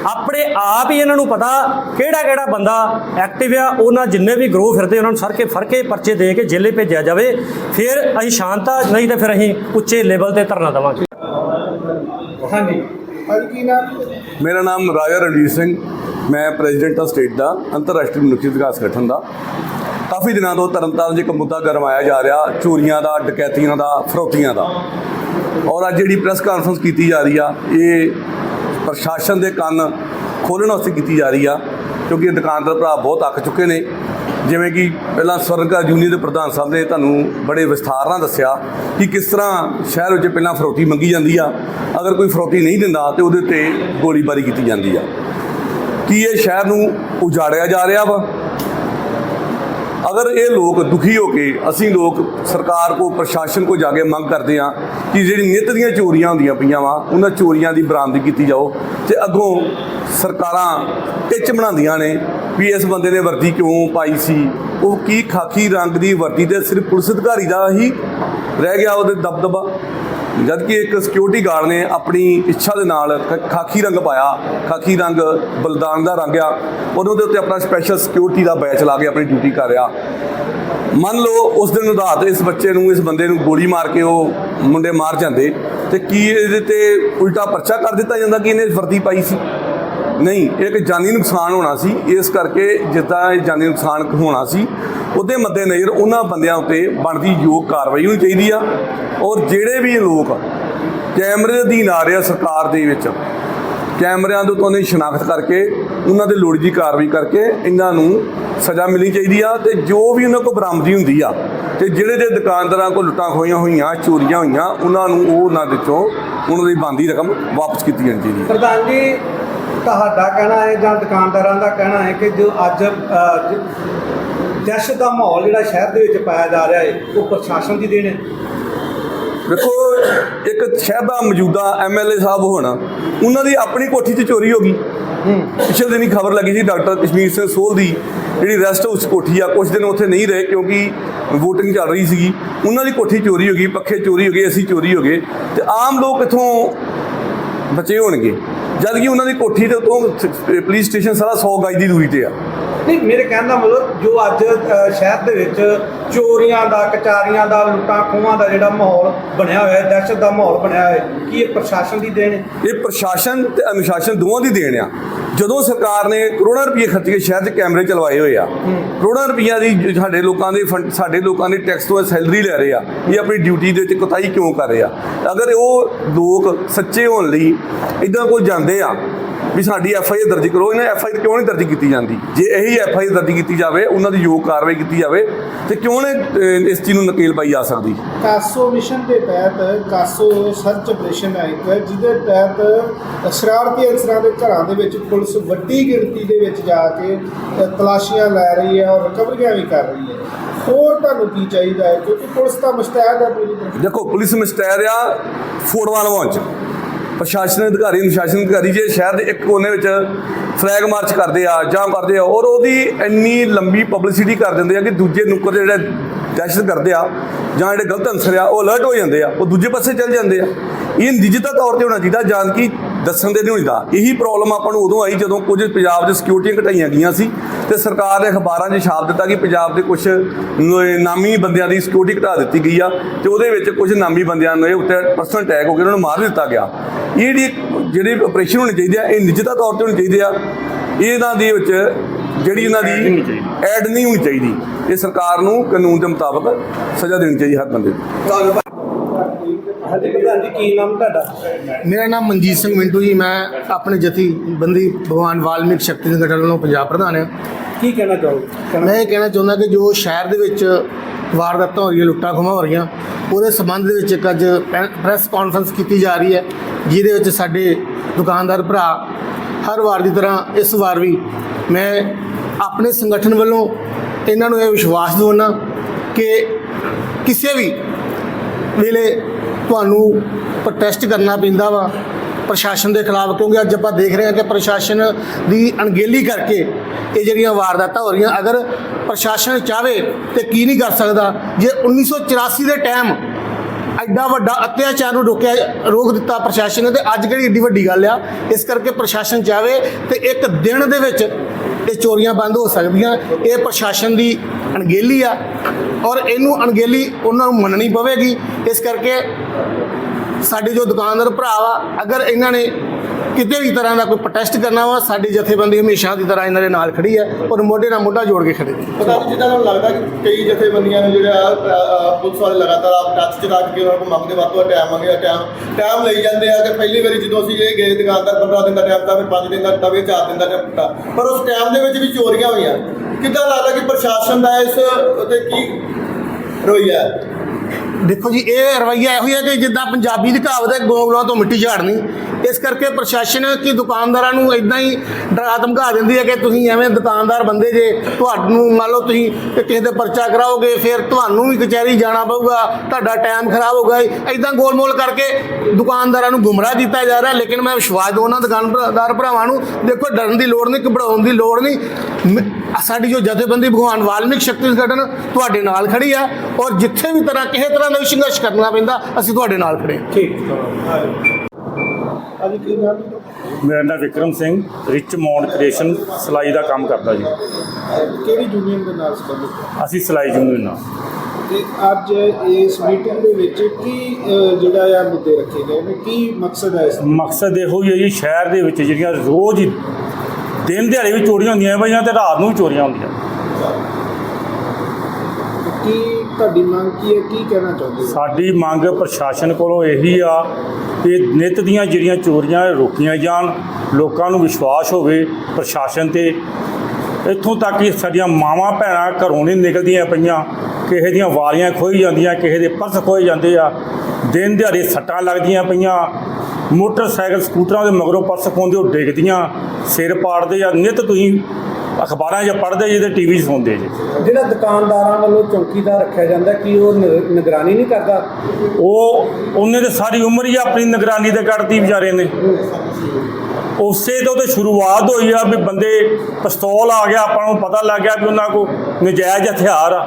ਆਪਣੇ ਆਪ ਹੀ ਇਹਨਾਂ ਨੂੰ ਪਤਾ ਕਿਹੜਾ ਕਿਹੜਾ ਬੰਦਾ ਐਕਟਿਵ ਆ ਉਹਨਾਂ ਜਿੰਨੇ ਵੀ ਗਰੋਹ ਫਿਰਦੇ ਉਹਨਾਂ ਨੂੰ ਸਰ ਕੇ ਫੜ ਕੇ ਪਰਚੇ ਦੇ ਕੇ ਜੇਲੇ ਭੇਜਿਆ ਜਾਵੇ। ਫਿਰ ਅਸੀਂ ਸ਼ਾਂਤਾ ਨਹੀਂ ਤਾਂ ਫਿਰ ਅਸੀਂ ਉੱਚੇ ਲੈਵਲ ਤੇ ਧਰਨਾ ਦੇਵਾਂਗੇ। ਹਾਂਜੀ। ਮੇਰਾ ਨਾਮ ਰਾਜਾ ਰਣਜੀਤ ਸਿੰਘ। ਮੈਂ ਪ੍ਰੈਜ਼ੀਡੈਂਟ ਆ ਸਟੇਟ ਦਾ ਅੰਤਰਰਾਸ਼ਟਰੀ ਮਨੁੱਖੀ ਵਿਕਾਸ ਗਠਨ ਦਾ। ਕਾਫੀ ਦਿਨਾਂ ਤੋਂ ਤਰਨਤਾਰਨ 'ਚ ਇੱਕ ਮੁੱਦਾ ਗਰਮਾਇਆ ਜਾ ਰਿਹਾ ਚੋਰੀਆਂ ਦਾ, ਡਕੈਤੀਆਂ ਦਾ, ਫਰੋਤੀਆਂ ਦਾ। ਔਰ ਅੱਜ ਜਿਹੜੀ ਪ੍ਰੈਸ ਕਾਨਫਰੰਸ ਕੀਤੀ ਜਾ ਰਹੀ ਆ, ਇਹ ਪ੍ਰਸ਼ਾਸਨ ਦੇ ਕੰਨ ਖੋਲ੍ਹਣ ਵਾਸਤੇ ਕੀਤੀ ਜਾ ਰਹੀ ਆ, ਕਿਉਂਕਿ ਦੁਕਾਨਦਾਰ ਭਰਾ ਬਹੁਤ ਅੱਕ ਚੁੱਕੇ ਨੇ। ਜਿਵੇਂ ਕਿ ਪਹਿਲਾਂ ਸਵਰਨਕਾਰ ਯੂਨੀਅਨ ਦੇ ਪ੍ਰਧਾਨ ਸਾਹਿਬ ਨੇ ਤੁਹਾਨੂੰ ਬੜੇ ਵਿਸਥਾਰ ਨਾਲ ਦੱਸਿਆ ਕਿ ਕਿਸ ਤਰ੍ਹਾਂ ਸ਼ਹਿਰ ਵਿੱਚ ਪਹਿਲਾਂ ਫਰੋਤੀ ਮੰਗੀ ਜਾਂਦੀ ਆ। ਅਗਰ ਕੋਈ ਫਰੋਤੀ ਨਹੀਂ ਦਿੰਦਾ ਤੇ ਉਹਦੇ ਉੱਤੇ ਗੋਲੀਬਾਰੀ ਕੀਤੀ ਜਾਂਦੀ ਆ। ਕੀ ਇਹ ਸ਼ਹਿਰ ਨੂੰ ਉਜਾੜਿਆ ਜਾ ਰਿਹਾ ਵਾ? ਅਗਰ ਇਹ ਲੋਕ ਦੁਖੀ ਹੋ ਕੇ ਅਸੀਂ ਲੋਕ ਸਰਕਾਰ ਕੋ, ਪ੍ਰਸ਼ਾਸਨ ਕੋ ਜਾ ਕੇ ਮੰਗ ਕਰਦੇ ਆ ਕਿ ਜਿਹੜੀ ਨਿੱਤ ਦੀਆਂ ਚੋਰੀਆਂ ਹੁੰਦੀਆਂ ਪਈਆਂ ਵਾ, ਉਹਨਾਂ ਚੋਰੀਆਂ ਦੀ ਬਰਾਮਦ ਕੀਤੀ ਜਾਓ ਤੇ ਅੱਗੋਂ ਸਰਕਾਰਾਂ ਟਿੱਚ ਬਣਾਉਂਦੀਆਂ ਨੇ ਵੀ ਇਸ ਬੰਦੇ ਨੇ ਵਰਦੀ ਕਿਉਂ ਪਾਈ ਸੀ? ਉਹ ਕੀ ਖਾਕੀ ਰੰਗ ਦੀ ਵਰਦੀ ਤੇ ਸਿਰਫ ਪੁਲਿਸ ਅਧਿਕਾਰੀ ਦਾ ਹੀ ਰਹਿ ਗਿਆ ਉਹਦੇ ਦਬਦਬਾ। ਜਦਕਿ ਇੱਕ ਸਿਕਿਉਰਿਟੀ ਗਾਰਡ ਨੇ ਆਪਣੀ ਇੱਛਾ ਦੇ ਨਾਲ ਖ- ਖਾਕੀ ਰੰਗ ਪਾਇਆ, ਖਾਕੀ ਰੰਗ ਬਲਦਾਨ ਦਾ ਰੰਗ ਆ, ਉਹਦੇ ਉੱਤੇ ਆਪਣਾ ਸਪੈਸ਼ਲ ਸਿਕਿਉਰਿਟੀ ਦਾ ਬੈਚ ਲਾ ਕੇ ਆਪਣੀ ਡਿਊਟੀ ਕਰ ਰਿਹਾ। ਮੰਨ ਲਓ ਉਸ ਦਿਨ ਰਾਤ ਇਸ ਬੱਚੇ ਨੂੰ, ਇਸ ਬੰਦੇ ਨੂੰ ਗੋਲੀ ਮਾਰ ਕੇ ਉਹ ਮੁੰਡੇ ਮਾਰ ਜਾਂਦੇ, ਤੇ ਕੀ ਇਹਦੇ ਤੇ ਉਲਟਾ ਪਰਚਾ ਕਰ ਦਿੱਤਾ ਜਾਂਦਾ, ਕਿ ਇਹਨੇ ਵਰਦੀ ਪਾਈ ਸੀ? ਨਹੀਂ, ਇਹ ਇੱਕ ਜਾਨੀ ਨੁਕਸਾਨ ਹੋਣਾ ਸੀ। ਇਸ ਕਰਕੇ ਜਿੱਦਾਂ ਇਹ ਜਾਨੀ ਨੁਕਸਾਨ ਹੋਣਾ ਸੀ, ਉਹਦੇ ਮੱਦੇ ਨਜ਼ਰ ਉਹਨਾਂ ਬੰਦਿਆਂ ਉੱਤੇ ਬਣਦੀ ਯੋਗ ਕਾਰਵਾਈ ਹੋਣੀ ਚਾਹੀਦੀ ਆ। ਔਰ ਜਿਹੜੇ ਵੀ ਲੋਕ ਕੈਮਰੇ ਦੇ ਅਧੀਨ ਆ ਰਹੇ ਆ ਸਰਕਾਰ ਦੇ ਵਿੱਚ, ਕੈਮਰਿਆਂ ਦੇ ਤੋਂ ਉਹਨੇ ਸ਼ਨਾਖਤ ਕਰਕੇ, ਉਹਨਾਂ ਦੇ ਲੋੜਦੀ ਕਾਰਵਾਈ ਕਰਕੇ ਇਹਨਾਂ ਨੂੰ ਸਜ਼ਾ ਮਿਲਣੀ ਚਾਹੀਦੀ ਆ ਤੇ ਜੋ ਵੀ ਉਹਨਾਂ ਕੋਲ ਬਰਾਮਦੀ ਹੁੰਦੀ ਆ, ਤੇ ਜਿਹੜੇ ਜਿਹੜੇ ਦੁਕਾਨਦਾਰਾਂ ਕੋਲ ਲੁੱਟਾਂ ਖੋਈਆਂ ਹੋਈਆਂ, ਚੋਰੀਆਂ ਹੋਈਆਂ, ਉਹਨਾਂ ਨੂੰ ਉਹ ਉਹਨਾਂ ਦੇ ਚੋਂ ਉਹਨਾਂ ਦੀ ਬੰਦੀ ਰਕਮ ਵਾਪਸ ਕੀਤੀ ਜਾਣੀ ਚਾਹੀਦੀ ਹੈ ਪ੍ਰਧਾਨ ਜੀ ਤੁਹਾਡਾ ਕਹਿਣਾ ਹੈ ਜਾਂ ਦੁਕਾਨਦਾਰਾਂ ਦਾ ਕਹਿਣਾ ਹੈ ਕਿ ਜੋ ਅੱਜ ਦਹਿਸ਼ਤ ਦਾ ਮਾਹੌਲ ਜਿਹੜਾ ਸ਼ਹਿਰ ਦੇ ਵਿੱਚ ਪਾਇਆ ਜਾ ਰਿਹਾ ਹੈ ਉਹ ਪ੍ਰਸ਼ਾਸਨ ਦੀ ਦੇਣ ਹੈ? ਵੇਖੋ ਇੱਕ ਸ਼ਹਿਰ ਦਾ ਮੌਜੂਦਾ ਐਮਐਲਏ ਸਾਹਿਬ ਹੋਣਾ ਉਹਨਾਂ ਦੀ ਆਪਣੀ ਕੋਠੀ 'ਚ ਚੋਰੀ ਹੋ ਗਈ। ਪਿਛਲੇ ਦਿਨੀ ਖਬਰ ਲੱਗੀ ਸੀ ਡਾਕਟਰ ਕਸ਼ਮੀਰ ਸਿੰਘ ਸੋਲ ਦੀ ਜਿਹੜੀ ਰੈਸਟ ਹਾਊਸ ਕੋਠੀ ਆ ਕੁਝ ਦਿਨ ਉੱਥੇ ਨਹੀਂ ਰਹੇ ਕਿਉਂਕਿ VOTING ਚੱਲ ਰਹੀ ਸੀਗੀ। ਉਹਨਾਂ ਦੀ ਕੋਠੀ ਚੋਰੀ ਹੋ ਗਈ ਪੱਖੇ ਚੋਰੀ ਹੋ ਗਏ ਅਸੀਂ ਚੋਰੀ ਹੋ ਗਏ ਤੇ ਆਮ ਲੋਕ ਇਥੋਂ ਬਚੇ ਹੋਣਗੇ। ਜਦ ਕਿ ਉਹਨਾਂ ਦੀ ਕੋਠੀ ਦੇ ਉੱਤੋਂ ਪੁਲਿਸ ਸਟੇਸ਼ਨ ਸਾਰਾ 100 ਗਜ ਦੀ ਦੂਰੀ ਤੇ ਆ। ਨਹੀਂ ਮੇਰੇ ਕਹਿਣ ਦਾ ਮਤਲਬ ਜੋ ਅੱਜ ਸ਼ਹਿਰ ਦੇ ਵਿੱਚ ਚੋਰੀਆਂ ਦਾ ਕਚਾਰੀਆਂ ਦਾ ਲੁੱਟਾਂ ਖੋਹਾਂ ਦਾ ਜਿਹੜਾ ਮਾਹੌਲ ਬਣਿਆ ਹੋਇਆ ਹੈ ਦਹਿਸ਼ਤ ਦਾ ਮਾਹੌਲ ਬਣਿਆ ਹੋਇਆ ਹੈ ਕੀ ਇਹ ਪ੍ਰਸ਼ਾਸਨ ਦੀ ਦੇਣ ਹੈ? ਇਹ ਪ੍ਰਸ਼ਾਸਨ ਤੇ ਅਨੁਸ਼ਾਸਨ ਦੋਵਾਂ ਦੀ ਦੇਣ ਆ। ਜਦੋਂ ਸਰਕਾਰ ਨੇ ਕਰੋੜਾਂ ਰੁਪਏ ਖਰਚ ਕੇ ਸ਼ਹਿਰ 'ਚ ਕੈਮਰੇ ਚਲਵਾਏ ਹੋਏ ਆ ਕਰੋੜਾਂ ਰੁਪਈਆ ਦੀ ਸਾਡੇ ਲੋਕਾਂ ਦੇ ਫੰਡ ਸਾਡੇ ਲੋਕਾਂ ਦੇ ਟੈਕਸ ਤੋਂ ਸੈਲਰੀ ਲੈ ਰਹੇ ਆ ਇਹ ਆਪਣੀ ਡਿਊਟੀ ਦੇ ਵਿੱਚ ਕੋਤਾਹੀ ਕਿਉਂ ਕਰ ਰਹੇ ਆ? ਅਗਰ ਉਹ ਲੋਕ ਸੱਚੇ ਹੋਣ ਲਈ ਇਦਾਂ ਕੋਈ ਜਾਂਦੇ ਆ ਵੀ ਸਾਡੀ ਐਫ ਆਈ ਆਰ ਦਰਜ ਕਰੋ ਇਹਨਾਂ ਐਫ ਆਈ ਆਰ ਕਿਉਂ ਨਹੀਂ ਦਰਜ ਕੀਤੀ ਜਾਂਦੀ? ਜੇ ਇਹੀ ਐਫ ਆਈ ਆਰ ਦਰਜ ਕੀਤੀ ਜਾਵੇ ਉਹਨਾਂ ਦੀ ਯੋਗ ਕਾਰਵਾਈ ਕੀਤੀ ਜਾਵੇ ਤੇ ਕਿਉਂ ਨਹੀਂ ਇਸ ਚੀਜ਼ ਨੂੰ ਨਕੇਲ ਪਾਈ ਜਾ ਸਕਦੀ? ਕਾਸੋ ਮਿਸ਼ਨ ਦੇ ਤਹਿਤ ਕਾਸੋ ਸਰਚ ਆਪਰੇਸ਼ਨ ਹੈ ਇੱਕ ਜਿਹਦੇ ਤਹਿਤ ਸ਼ਰਾਰਤੀ ਅਨਸਰਾਂ ਦੇ ਘਰਾਂ ਦੇ ਵਿੱਚ ਪੁਲਿਸ ਵੱਡੀ ਗਿਣਤੀ ਦੇ ਵਿੱਚ ਜਾ ਕੇ ਤਲਾਸ਼ੀਆਂ ਲੈ ਰਹੀ ਹੈ ਔਰ ਰਿਕਵਰੀਆਂ ਵੀ ਕਰ ਰਹੀ ਹੈ। ਹੋਰ ਤੁਹਾਨੂੰ ਕੀ ਚਾਹੀਦਾ ਹੈ? ਕਿਉਂਕਿ ਪੁਲਿਸ ਤਾਂ ਮੁਸ਼ਤੈਦ ਹੈ ਪੂਰੀ ਤਰ੍ਹਾਂ। ਦੇਖੋ ਪੁਲਿਸ ਮਸਟੈਰ ਆ ਫੋੜਵਾਂ ਲਵਾਉਣ ਚ। ਪ੍ਰਸ਼ਾਸਨ ਅਧਿਕਾਰੀ, ਅਨੁਸ਼ਾਸਨ ਅਧਿਕਾਰੀ ਜੇ ਸ਼ਹਿਰ ਦੇ ਇੱਕ ਕੋਨੇ ਵਿੱਚ ਫਲੈਗ ਮਾਰਚ ਕਰਦੇ ਆ, ਜਾਂ ਕਰਦੇ ਆ, ਔਰ ਉਹਦੀ ਇੰਨੀ ਲੰਬੀ ਪਬਲਿਸਿਟੀ ਕਰ ਦਿੰਦੇ ਆ ਕਿ ਦੂਜੇ ਨੁੱਕਰ ਦੇ ਜਿਹੜੇ ਦਹਿਸ਼ਤ ਕਰਦੇ ਆ, ਜਾਂ ਜਿਹੜੇ ਗਲਤ ਅਨਸਰ ਆ, ਉਹ ਅਲਰਟ ਹੋ ਜਾਂਦੇ ਆ, ਉਹ ਦੂਜੇ ਪਾਸੇ ਚੱਲ ਜਾਂਦੇ ਆ। ਇਹ ਨਿੱਜਤਾ ਤੌਰ ਤੇ ਹੋਣਾ ਚਾਹੀਦਾ, ਜਾਣ ਕਿ ਦੱਸਣ ਦੇ ਨਹੀਂ ਹੁੰਦਾ। ਇਹੀ ਪ੍ਰੋਬਲਮ ਆਪਾਂ ਨੂੰ ਉਦੋਂ ਆਈ ਜਦੋਂ ਕੁਝ ਪੰਜਾਬ 'ਚ ਸਿਕਿਉਰਟੀਆਂ ਘਟਾਈਆਂ ਗਈਆਂ ਸੀ ਤੇ ਸਰਕਾਰ ਨੇ ਅਖਬਾਰਾਂ 'ਚ ਛਾਪ ਦਿੱਤਾ ਕਿ ਪੰਜਾਬ ਦੇ ਕੁਝ ਨਾਮੀ ਬੰਦਿਆਂ ਦੀ ਸਿਕਿਉਰਿਟੀ ਘਟਾ ਦਿੱਤੀ ਗਈ ਆ ਤੇ ਉਹਦੇ ਵਿੱਚ ਕੁਝ ਨਾਮੀ ਬੰਦਿਆਂ ਨੂੰ ਇਹ ਉੱਤੇ ਪਰਸਨਲ ਅਟੈਕ ਹੋ ਕੇ ਉਹਨਾਂ ਨੂੰ ਮਾਰ ਦਿੱਤਾ ਗਿਆ। ਇਹ ਜਿਹੜੀ ਜਿਹੜੀ ਆਪਰੇਸ਼ਨ ਹੋਣੀ ਚਾਹੀਦੀ ਆ ਇਹ ਨਿੱਜਤਾ ਤੌਰ ਤੇ ਹੋਣੀ ਚਾਹੀਦੀ ਆ। ਇਹਨਾਂ ਦੇ ਵਿੱਚ ਜਿਹੜੀ ਇਹਨਾਂ ਦੀ ਐਡ ਨਹੀਂ ਹੋਣੀ ਚਾਹੀਦੀ। ਇਹ ਸਰਕਾਰ ਨੂੰ ਕਾਨੂੰਨ ਦੇ ਮੁਤਾਬਕ ਸਜ਼ਾ ਦੇਣੀ ਚਾਹੀਦੀ ਹਰ ਬੰਦੇ ਨੂੰ। ਹਾਂਜੀ ਪ੍ਰਧਾਨ ਜੀ ਕੀ ਨਾਮ ਤੁਹਾਡਾ? ਮੇਰਾ ਨਾਮ ਮਨਜੀਤ ਸਿੰਘ ਮਿੰਟੂ ਜੀ ਮੈਂ ਆਪਣੇ ਜਥੇਬੰਦੀ ਭਗਵਾਨ ਵਾਲਮੀਕ ਸ਼ਕਤੀ ਸੰਗਠਨ ਵੱਲੋਂ ਪੰਜਾਬ ਪ੍ਰਧਾਨ ਹਾਂ। ਕੀ ਕਹਿਣਾ ਚਾਹੋਗੇ? ਮੈਂ ਇਹ ਕਹਿਣਾ ਚਾਹੁੰਦਾ ਕਿ ਜੋ ਸ਼ਹਿਰ ਦੇ ਵਿੱਚ ਵਾਰਦਾਤਾਂ ਹੋ ਰਹੀਆਂ ਲੁੱਟਾਂ ਖੋਹਾਂ ਹੋ ਰਹੀਆਂ ਉਹਦੇ ਸੰਬੰਧ ਦੇ ਵਿੱਚ ਇੱਕ ਅੱਜ ਪ੍ਰੈ- ਪ੍ਰੈਸ ਕਾਨਫਰੰਸ ਕੀਤੀ ਜਾ ਰਹੀ ਹੈ ਜਿਹਦੇ ਵਿੱਚ ਸਾਡੇ ਦੁਕਾਨਦਾਰ ਭਰਾ ਹਰ ਵਾਰ ਦੀ ਤਰ੍ਹਾਂ ਇਸ ਵਾਰ ਵੀ ਮੈਂ ਆਪਣੇ ਸੰਗਠਨ ਵੱਲੋਂ ਇਹਨਾਂ ਨੂੰ ਇਹ ਵਿਸ਼ਵਾਸ ਦਿਵਾਉਣਾ ਕਿ ਕਿਸੇ ਵੀ ਵੇਲੇ ਤੁਹਾਨੂੰ ਪ੍ਰੋਟੈਸਟ ਕਰਨਾ ਪੈਂਦਾ ਵਾ ਪ੍ਰਸ਼ਾਸਨ ਦੇ ਖਿਲਾਫ, ਕਿਉਂਕਿ ਅੱਜ ਆਪਾਂ ਦੇਖ ਰਹੇ ਹਾਂ ਕਿ ਪ੍ਰਸ਼ਾਸਨ ਦੀ ਅਣਗਹਿਲੀ ਕਰਕੇ ਇਹ ਜਿਹੜੀਆਂ ਵਾਰਦਾਤਾਂ ਹੋ ਰਹੀਆਂ, ਅਗਰ ਪ੍ਰਸ਼ਾਸਨ ਚਾਹਵੇ ਤੇ ਕੀ ਨਹੀਂ ਕਰ ਸਕਦਾ, ਜੇ 1984 ਦੇ ਟਾਈਮ ਐਡਾ ਵੱਡਾ ਅਤਿਆਚਾਰ ਨੂੰ ਰੋਕਿਆ, ਰੋਕ ਦਿੱਤਾ ਪ੍ਰਸ਼ਾਸਨ ਨੇ, ਤੇ ਅੱਜ ਕਿਹੜੀ ਏਡੀ ਵੱਡੀ ਗੱਲ ਆ? ਇਸ ਕਰਕੇ ਪ੍ਰਸ਼ਾਸਨ ਚਾਹਵੇ ਤੇ ਇੱਕ ਦਿਨ ਦੇ ਵਿੱਚ ਇਹ ਚੋਰੀਆਂ ਬੰਦ ਹੋ ਸਕਦੀਆਂ, ਇਹ ਪ੍ਰਸ਼ਾਸਨ ਦੀ ਅਣਗਹਿਲੀ ਆ। ਔਰ ਇਹਨੂੰ ਅਣਗਹਿਲੀ ਉਹਨਾਂ ਨੂੰ ਮੰਨਣੀ ਪਵੇਗੀ। ਇਸ ਕਰਕੇ ਸਾਡੇ ਜੋ ਦੁਕਾਨਦਾਰ ਭਰਾ ਵਾ, ਅਗਰ ਇਹਨਾਂ ਨੇ ਕਿਤੇ ਵੀ ਤਰ੍ਹਾਂ ਦਾ ਕੋਈ ਪ੍ਰੋਟੈਸਟ ਕਰਨਾ ਵਾ ਸਾਡੀ ਜਥੇਬੰਦੀ ਹਮੇਸ਼ਾ ਦੀ ਤਰ੍ਹਾਂ ਇਹਨਾਂ ਦੇ ਨਾਲ ਖੜੀ ਹੈ ਔਰ ਮੋਢੇ ਨਾਲ ਮੋਢਾ ਜੋੜ ਕੇ ਖੜੇ ਨੇ। ਪਤਾ ਨਹੀਂ ਜਿੱਦਾਂ ਤੁਹਾਨੂੰ ਲੱਗਦਾ ਕਿ ਕਈ ਜਥੇਬੰਦੀਆਂ ਨੇ ਜਿਹੜਾ ਪੁਲਿਸ ਵਾਲੇ ਲਗਾਤਾਰ ਆਪ ਟੱਚ 'ਚ ਰੱਖ ਕੇ ਉਹਨਾਂ ਕੋਲ ਮੰਗਦੇ, ਵੱਧ ਤੋਂ ਟਾਈਮ ਮੰਗਿਆ ਟਾਈਮ ਟਾਈਮ ਲਈ ਜਾਂਦੇ ਆ ਕਿ ਪਹਿਲੀ ਵਾਰੀ ਜਦੋਂ ਅਸੀਂ ਇਹ ਗਏ ਦੁਕਾਨਦਾਰ 15 ਦਿਨ ਦਾ ਟਾਈਮ ਤਾਂ ਫਿਰ 5 ਦਿਨ ਦਾ ਤਵੇ 4 ਦਿਨ ਦਾ ਟਾਈਮ ਦਿੱਤਾ ਪਰ ਉਸ ਟਾਈਮ ਦੇ ਵਿੱਚ ਵੀ ਚੋਰੀਆਂ ਹੋਈਆਂ। ਕਿੱਦਾਂ ਲੱਗਦਾ ਕਿ ਪ੍ਰਸ਼ਾਸਨ ਦਾ ਇਸ ਉਤੇ ਕੀ ਰਵੱਈਆ ਹੈ? ਦੇਖੋ ਜੀ, ਇਹ ਰਵਈਆ ਇਹੋ ਹੀ ਹੈ ਕਿ ਜਿੱਦਾਂ ਪੰਜਾਬੀ ਦੀ ਕਹਾਵਤ ਹੈ ਗੋਗਲਾਂ ਤੋਂ ਮਿੱਟੀ ਝਾੜਨੀ। ਇਸ ਕਰਕੇ ਪ੍ਰਸ਼ਾਸਨ ਕੀ ਦੁਕਾਨਦਾਰਾਂ ਨੂੰ ਇਦਾਂ ਹੀ ਡਰਾ ਧਮਕਾ ਦਿੰਦੀ ਹੈ ਕਿ ਤੁਸੀਂ ਐਵੇਂ ਦੁਕਾਨਦਾਰ ਬੰਦੇ ਜੇ ਤੁਹਾਨੂੰ ਮੰਨ ਲਓ ਤੁਸੀਂ ਕਿਸੇ ਦੇ ਪਰਚਾ ਕਰਾਓਗੇ, ਫਿਰ ਤੁਹਾਨੂੰ ਵੀ ਕਚਹਿਰੀ ਜਾਣਾ ਪਊਗਾ, ਤੁਹਾਡਾ ਟਾਈਮ ਖਰਾਬ ਹੋਗਾ ਇਦਾਂ ਗੋਲਮੋਲ ਕਰਕੇ ਦੁਕਾਨਦਾਰਾਂ ਨੂੰ ਗੁੰਮਰਾਹ ਕੀਤਾ ਜਾ ਰਿਹਾ, ਲੇਕਿਨ ਮੈਂ ਵਿਸ਼ਵਾਸ ਦਵਾਉਣਾ ਦੁਕਾਨਦਾਰ ਭਰਾਵਾਂ ਨੂੰ, ਦੇਖੋ ਡਰਨ ਦੀ ਲੋੜ ਨਹੀਂ, ਘਬਰਾਉਣ ਦੀ ਲੋੜ ਨਹੀਂ। ਮ- ਸਾਡੀ ਜੋ ਜਥੇਬੰਦੀ ਭਗਵਾਨ ਵਾਲਮੀਕ ਸ਼ਕਤੀ ਸੰਗਠਨ ਤੁਹਾਡੇ ਨਾਲ ਖੜੀ ਆ, ਔਰ ਜਿੱਥੇ ਵੀ ਤਰ੍ਹਾਂ ਕਿਸੇ ਤਰ੍ਹਾਂ ਦਾ ਵੀ ਸੰਘਰਸ਼ ਕਰਨਾ ਪੈਂਦਾ ਅਸੀਂ ਤੁਹਾਡੇ ਨਾਲ ਖੜੇ ਹਾਂ। ਠੀਕ। ਅੱਜ ਕੀ ਨਾਮ? ਮੇਰਾ ਨਾਮ Vikram Singh Richmond Creation ਸਿਲਾਈ ਦਾ ਕੰਮ ਕਰਦਾ ਜੀ। ਕਿਹੜੀ ਯੂਨੀਅਨ ਦੇ ਨਾਲ ਸੰਬੰਧਿਤ? ਅਸੀਂ ਸਿਲਾਈ ਯੂਨੀਅਨ ਨਾਲ। ਤੇ ਅੱਜ ਇਸ ਮੀਟਿੰਗ ਦੇ ਵਿੱਚ ਕੀ ਜਿਹੜਾ ਆ ਮੁੱਦੇ ਰੱਖੇ ਗਏ ਨੇ? ਕੀ ਮਕਸਦ ਹੈ ਇਸ? ਮਕਸਦ ਇਹੋ ਹੀ ਹੈ ਜੀ ਸ਼ਹਿਰ ਦੇ ਵਿੱਚ ਜਿਹੜੀਆਂ ਰੋਜ਼ ਹੀ ਦਿਨ ਦਿਹਾੜੇ ਵੀ ਚੋਰੀਆਂ ਹੁੰਦੀਆਂ ਪਈਆਂ ਤੇ ਰਾਤ ਨੂੰ ਵੀ ਚੋਰੀਆਂ ਹੁੰਦੀਆਂ। ਕੀ ਤੁਹਾਡੀ ਮੰਗ ਕੀ ਹੈ? ਕੀ ਕਹਿਣਾ ਚਾਹੁੰਦੇ ਹੋ? ਸਾਡੀ ਮੰਗ ਪ੍ਰਸ਼ਾਸਨ ਕੋਲੋਂ ਇਹੀ ਆ ਕਿ ਨਿਤ ਦੀਆਂ ਜਿਹੜੀਆਂ ਚੋਰੀਆਂ ਰੋਕੀਆਂ ਜਾਣ, ਲੋਕਾਂ ਨੂੰ ਵਿਸ਼ਵਾਸ ਹੋਵੇ ਪ੍ਰਸ਼ਾਸਨ ਤੇ। ਇੱਥੋਂ ਤੱਕ ਕਿ ਸਾਡੀਆਂ ਮਾਵਾਂ ਭੈਣਾਂ ਘਰੋਂ ਨਹੀਂ ਨਿਕਲਦੀਆਂ ਪਈਆਂ, ਕਿਸੇ ਦੀਆਂ ਵਾਲੀਆਂ ਖੋਈ ਜਾਂਦੀਆਂ, ਕਿਸੇ ਦੇ ਪਰਸ ਖੋਏ ਜਾਂਦੇ ਆ। ਦਿਨ ਦਿਹਾੜੇ ਸੱਟਾਂ ਲੱਗਦੀਆਂ ਪਈਆਂ, ਮੋਟਰਸਾਈਕਲ ਸਕੂਟਰਾਂ ਦੇ ਮਗਰੋਂ ਪਰਸ ਖੋਂਦੇ ਉਹ ਡਿੱਗਦੀਆਂ, ਸਿਰ ਪਾੜਦੇ ਆ। ਨਿਤ ਤੁਸੀਂ ਅਖਬਾਰਾਂ 'ਚ ਪੜ੍ਹਦੇ ਜੇ ਤੇ ਟੀਵੀ 'ਚ ਸੁਣਦੇ ਜੇ। ਜਿਹੜਾ ਦੁਕਾਨਦਾਰਾਂ ਵੱਲੋਂ ਚੌਕੀਦਾਰ ਰੱਖਿਆ ਜਾਂਦਾ ਕੀ ਉਹ ਨਿਗ- ਨਿਗਰਾਨੀ ਨਹੀਂ ਕਰਦਾ? ਉਹ ਉਹਨੇ ਤੇ ਸਾਰੀ ਉਮਰ ਹੀ ਆਪਣੀ ਨਿਗਰਾਨੀ ਤੇ ਕੱਢਤੀ ਵਿਚਾਰੇ ਨੇ। ਉਸੇ ਤੋਂ ਤੇ ਸ਼ੁਰੂਆਤ ਹੋਈ ਆ ਵੀ ਬੰਦੇ ਪਿਸਤੌਲ ਆ ਗਿਆ ਆਪਾਂ ਨੂੰ ਪਤਾ ਲੱਗ ਗਿਆ ਵੀ ਉਹਨਾਂ ਕੋ ਨਜਾਇਜ਼ ਹਥਿਆਰ ਆ।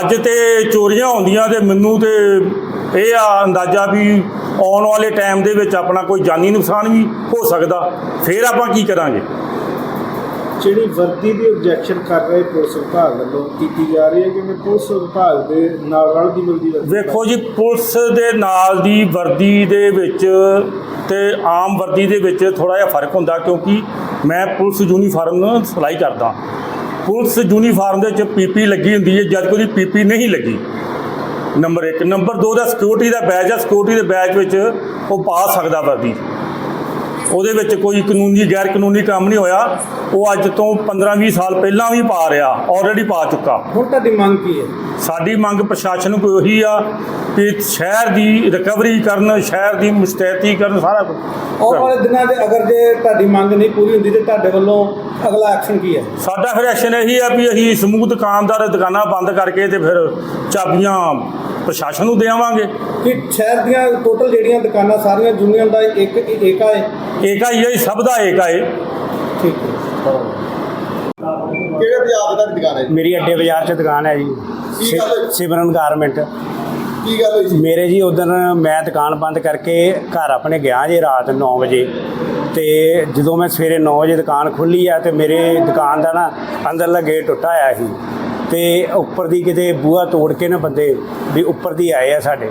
ਅੱਜ ਤੇ ਚੋਰੀਆਂ ਹੁੰਦੀਆਂ ਤੇ ਮੈਨੂੰ ਤੇ ਇਹ ਆ ਅੰਦਾਜ਼ਾ ਵੀ ਆਉਣ ਵਾਲੇ ਟਾਈਮ ਦੇ ਵਿੱਚ ਆਪਣਾ ਕੋਈ ਜਾਨੀ ਨੁਕਸਾਨ ਵੀ ਹੋ ਸਕਦਾ। ਫਿਰ ਆਪਾਂ ਕੀ ਕਰਾਂਗੇ? ਜਿਹੜੀ ਵਰਦੀ ਦੀ ਆਬਜੈਕਸ਼ਨ ਕਰ ਰਹੇ ਪੁਲਿਸ ਵਿਭਾਗ ਵੱਲੋਂ ਕੀਤੀ ਜਾ ਰਹੀ ਹੈ ਕਿ ਪੁਲਿਸ ਵਿਭਾਗ ਦੇ ਨਾਲ ਰਲਦੀ ਮਿਲਦੀ ਵਰਦੀ ਵੇਖੋ ਜੀ ਪੁਲਿਸ ਦੇ ਨਾਲ ਦੀ ਵਰਦੀ ਦੇ ਵਿੱਚ ਤੇ ਆਮ ਵਰਦੀ ਦੇ ਵਿੱਚ ਥੋੜਾ ਜਿਹਾ ਫ਼ਰਕ ਹੁੰਦਾ ਕਿਉਂਕਿ ਮੈਂ ਪੁਲਿਸ ਯੂਨੀਫਾਰਮ ਸਪਲਾਈ ਕਰਦਾ। ਪੁਲਿਸ ਯੂਨੀਫਾਰਮ ਦੇ ਵਿੱਚ ਪੀਪੀ ਲੱਗੀ ਹੁੰਦੀ ਹੈ ਜਦ ਕੋਈ ਪੀਪੀ ਨਹੀਂ ਲੱਗੀ। ਨੰਬਰ 1 ਨੰਬਰ 2 ਦਾ ਸਿਕਿਉਰਿਟੀ ਦਾ ਬੈਜ ਆ ਸਿਕਿਉਰਿਟੀ ਦੇ ਬੈਜ ਵਿੱਚ ਉਹ ਪਾ ਸਕਦਾ ਵਰਦੀ। ਉਹਦੇ ਵਿੱਚ ਕੋਈ ਕਾਨੂੰਨੀ ਗੈਰ ਕਾਨੂੰਨੀ ਕੰਮ ਨਹੀਂ ਹੋਇਆ। ਉਹ ਅੱਜ ਤੋਂ 15-20 ਸਾਲ ਪਹਿਲਾਂ ਵੀ ਪਾ ਰਿਹਾ ਆਲਰੇਡੀ ਪਾ ਚੁੱਕਾ। ਹੁਣ ਤੁਹਾਡੀ ਮੰਗ ਕੀ ਹੈ? ਸਾਡੀ ਮੰਗ ਪ੍ਰਸ਼ਾਸਨ ਕੋਈ ਉਹੀ ਆ ਕਿ ਸ਼ਹਿਰ ਦੀ ਰਿਕਵਰੀ ਕਰਨ ਸ਼ਹਿਰ ਦੀ ਮੁਸਤੈਦੀ ਕਰਨ ਸਾਰਾ ਕੁਝ ਆਉਣ ਵਾਲੇ ਦਿਨਾਂ 'ਚ ਅਗਰ ਜੇ ਤੁਹਾਡੀ ਮੰਗ ਨਹੀਂ ਪੂਰੀ ਹੁੰਦੀ ਤੇ ਤੁਹਾਡੇ ਵੱਲੋਂ ਅਗਲਾ ਐਕਸ਼ਨ ਕੀ ਹੈ? ਸਾਡਾ ਫਿਰ ਐਕਸ਼ਨ ਇਹੀ ਆ ਵੀ ਅਸੀਂ ਸਮੂਹ ਦੁਕਾਨਦਾਰ ਦੁਕਾਨਾਂ ਬੰਦ ਕਰਕੇ ਤੇ ਫਿਰ ਚਾਬੀਆਂ ਪ੍ਰਸ਼ਾਸਨ ਨੂੰ ਦੇਵਾਂਗੇ। ਕਿ ਸ਼ਹਿਰ ਦੀਆਂ ਟੋਟਲ ਜਿਹੜੀਆਂ ਦੁਕਾਨਾਂ ਸਾਰੀਆਂ ਯੂਨੀਅਨ ਦਾ ਇੱਕ ਏਕਾ ਹੈ ਏਕਾ ਹੀ ਹੈ ਸਭ ਦਾ ਏਕਾ ਹੈ ਠੀਕ ਹੈ। ਕਿਹੜੇ ਪੰਜਾਬ ਦਾ ਦੁਕਾਨ ਹੈ ਜੀ? ਮੇਰੀ ਅੱਡੇ ਬਾਜ਼ਾਰ 'ਚ ਦੁਕਾਨ ਹੈ ਜੀ। ਕੀ ਗੱਲ? ਸਿਮਰਨ ਗਾਰਮੈਂਟ। ਕੀ ਗੱਲ ਹੋਈ ਸੀ? ਮੇਰੇ ਜੀ ਉਦੋਂ ਮੈਂ ਦੁਕਾਨ ਬੰਦ ਕਰਕੇ ਘਰ ਆਪਣੇ ਗਿਆ ਜੇ ਰਾਤ 9 ਵਜੇ। ਤੇ ਜਦੋਂ ਮੈਂ ਸਵੇਰੇ 9 ਵਜੇ ਦੁਕਾਨ ਖੁੱਲੀ ਆ ਤੇ ਮੇਰੇ ਦੁਕਾਨ ਦਾ ਨਾ ਅੰਦਰਲਾ ਗੇਟ ਟੁੱਟਾ ਆਇਆ ਸੀ। ਤੇ ਉੱਪਰ ਦੀ ਕਿਤੇ ਬੂਹਾ ਤੋੜ ਕੇ ਨਾ ਬੰਦੇ ਵੀ ਉੱਪਰ ਦੀ ਆਏ ਆ ਸਾਡੇ।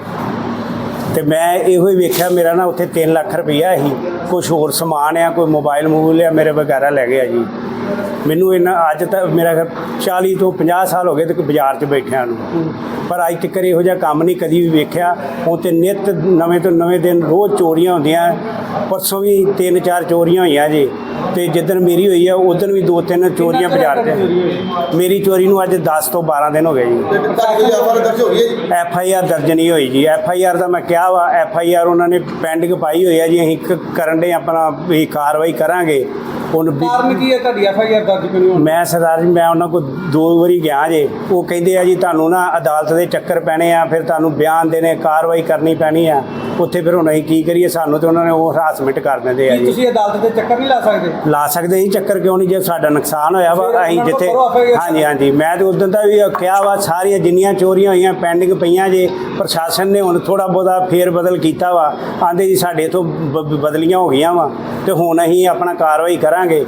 ਤੇ ਮੈਂ ਇਹੋ ਹੀ ਵੇਖਿਆ, ਮੇਰਾ ਨਾ ਉੱਥੇ 3 ਲੱਖ ਰੁਪਈਆ ਸੀ। ਕੁਝ ਹੋਰ ਸਮਾਨ ਆ, ਕੋਈ ਮੋਬਾਈਲ ਮੂਬਲ ਆ, ਮੇਰੇ ਵਗੈਰਾ ਲੈ ਗਿਆ ਜੀ। ਮੈਨੂੰ ਇਹਨਾਂ ਅੱਜ ਤੱਕ ਮੇਰਾ ਖਿਆਲ 40 ਤੋਂ 50 ਸਾਲ ਹੋ ਗਏ ਤੇ ਬਾਜ਼ਾਰ 'ਚ ਬੈਠਿਆਂ ਨੂੰ। ਪਰ ਅੱਜ ਤੱਕ ਇਹੋ ਜਿਹਾ ਕੰਮ ਨਹੀਂ ਕਦੀ ਵੀ ਵੇਖਿਆ। ਹੁਣ ਤੇ ਨਿਤ ਨਵੇਂ ਤੋਂ ਨਵੇਂ ਦਿਨ ਰੋਜ਼ ਚੋਰੀਆਂ ਹੁੰਦੀਆਂ। ਪਰਸੋਂ ਵੀ ਤਿੰਨ ਚਾਰ ਚੋਰੀਆਂ ਹੋਈਆਂ ਜੀ। ਤੇ ਜਿੱਦਣ ਮੇਰੀ ਹੋਈ ਆ ਉਦੋਂ ਵੀ ਦੋ ਤਿੰਨ ਚੋਰੀਆਂ ਬਾਜ਼ਾਰ 'ਚ ਮੇਰੀ ਚੋਰੀ ਨੂੰ ਅੱਜ 10 ਤੋਂ 12 ਦਿਨ ਹੋ ਗਏ ਜੀ। ਐਫ ਆਈ ਆਰ ਦਰਜ ਨਹੀਂ ਹੋਈ ਜੀ। ਐਫ ਆਈ ਆਰ ਦਾ ਮੈਂ ਕਿਹਾ ਵਾ ਐਫ ਆਈ ਆਰ ਉਹਨਾਂ ਨੇ ਪੈਂਡਿੰਗ ਪਾਈ ਹੋਈ ਆ ਜੀ। ਅਸੀਂ ਕਰਨ ਦੇ ਆਪਣਾ ਵੀ ਕਾਰਵਾਈ ਕਰਾਂਗੇ। ਕਾਰਨ ਕੀ ਹੈ ਤੁਹਾਡੀ ਐਫ ਆਈ ਆਰ ਦਰਜ ਕਿਉਂ ਨਹੀਂ ਮੈਂ ਸਰਦਾਰ ਜੀ ਮੈਂ ਉਹਨਾਂ ਕੋਲ ਦੋ ਵਾਰੀ ਗਿਆ ਜੇ। ਉਹ ਕਹਿੰਦੇ ਆ ਜੀ ਤੁਹਾਨੂੰ ਨਾ ਅਦਾਲਤ ਦੇ ਚੱਕਰ ਪੈਣੇ ਆ ਫਿਰ ਤੁਹਾਨੂੰ ਬਿਆਨ ਦੇਣੇ ਕਾਰਵਾਈ ਕਰਨੀ ਪੈਣੀ ਆ। ਉੱਥੇ ਫਿਰ ਹੁਣ ਅਸੀਂ ਕੀ ਕਰੀਏ? ਸਾਨੂੰ ਤੇ ਉਹਨਾਂ ਨੇ ਉਹ ਹਰਾਸਮੈਂਟ ਕਰ ਦਿੰਦੇ ਆ ਜੀ। ਤੁਸੀਂ ਅਦਾਲਤ ਦੇ ਚੱਕਰ ਨਹੀਂ ਲਾ ਸਕਦੇ? ਲਾ ਸਕਦੇ ਜੀ ਚੱਕਰ ਕਿਉਂ ਨਹੀਂ? ਜੇ ਸਾਡਾ ਨੁਕਸਾਨ ਹੋਇਆ ਵਾ ਅਸੀਂ ਉਹਨਾਂ ਜਿੱਥੇ ਕਰੋ ਹਾਂਜੀ ਹਾਂਜੀ। ਮੈਂ ਤੇ ਉਦੋਂ ਦਾ ਵੀ ਕਿਹਾ ਵਾ ਸਾਰੀਆਂ ਜਿੰਨੀਆਂ ਚੋਰੀਆਂ ਹੋਈਆਂ ਪੈਂਡਿੰਗ ਪਈਆਂ ਜੇ ਪ੍ਰਸ਼ਾਸਨ ਨੇ ਹੁਣ ਥੋੜਾ ਬਹੁਤਾ ਫੇਰ ਬਦਲ ਕੀਤਾ ਵਾ। ਆਂਦੇ ਜੀ ਸਾਡੇ ਤੋਂ ਬਦਲੀਆਂ ਹੋ ਗਈਆਂ ਵਾ। ਤੇ ਹੁਣ ਅਸੀਂ ਆਪਣਾ ਕਾਰਵਾਈ ਕਰਾਂਗੇ।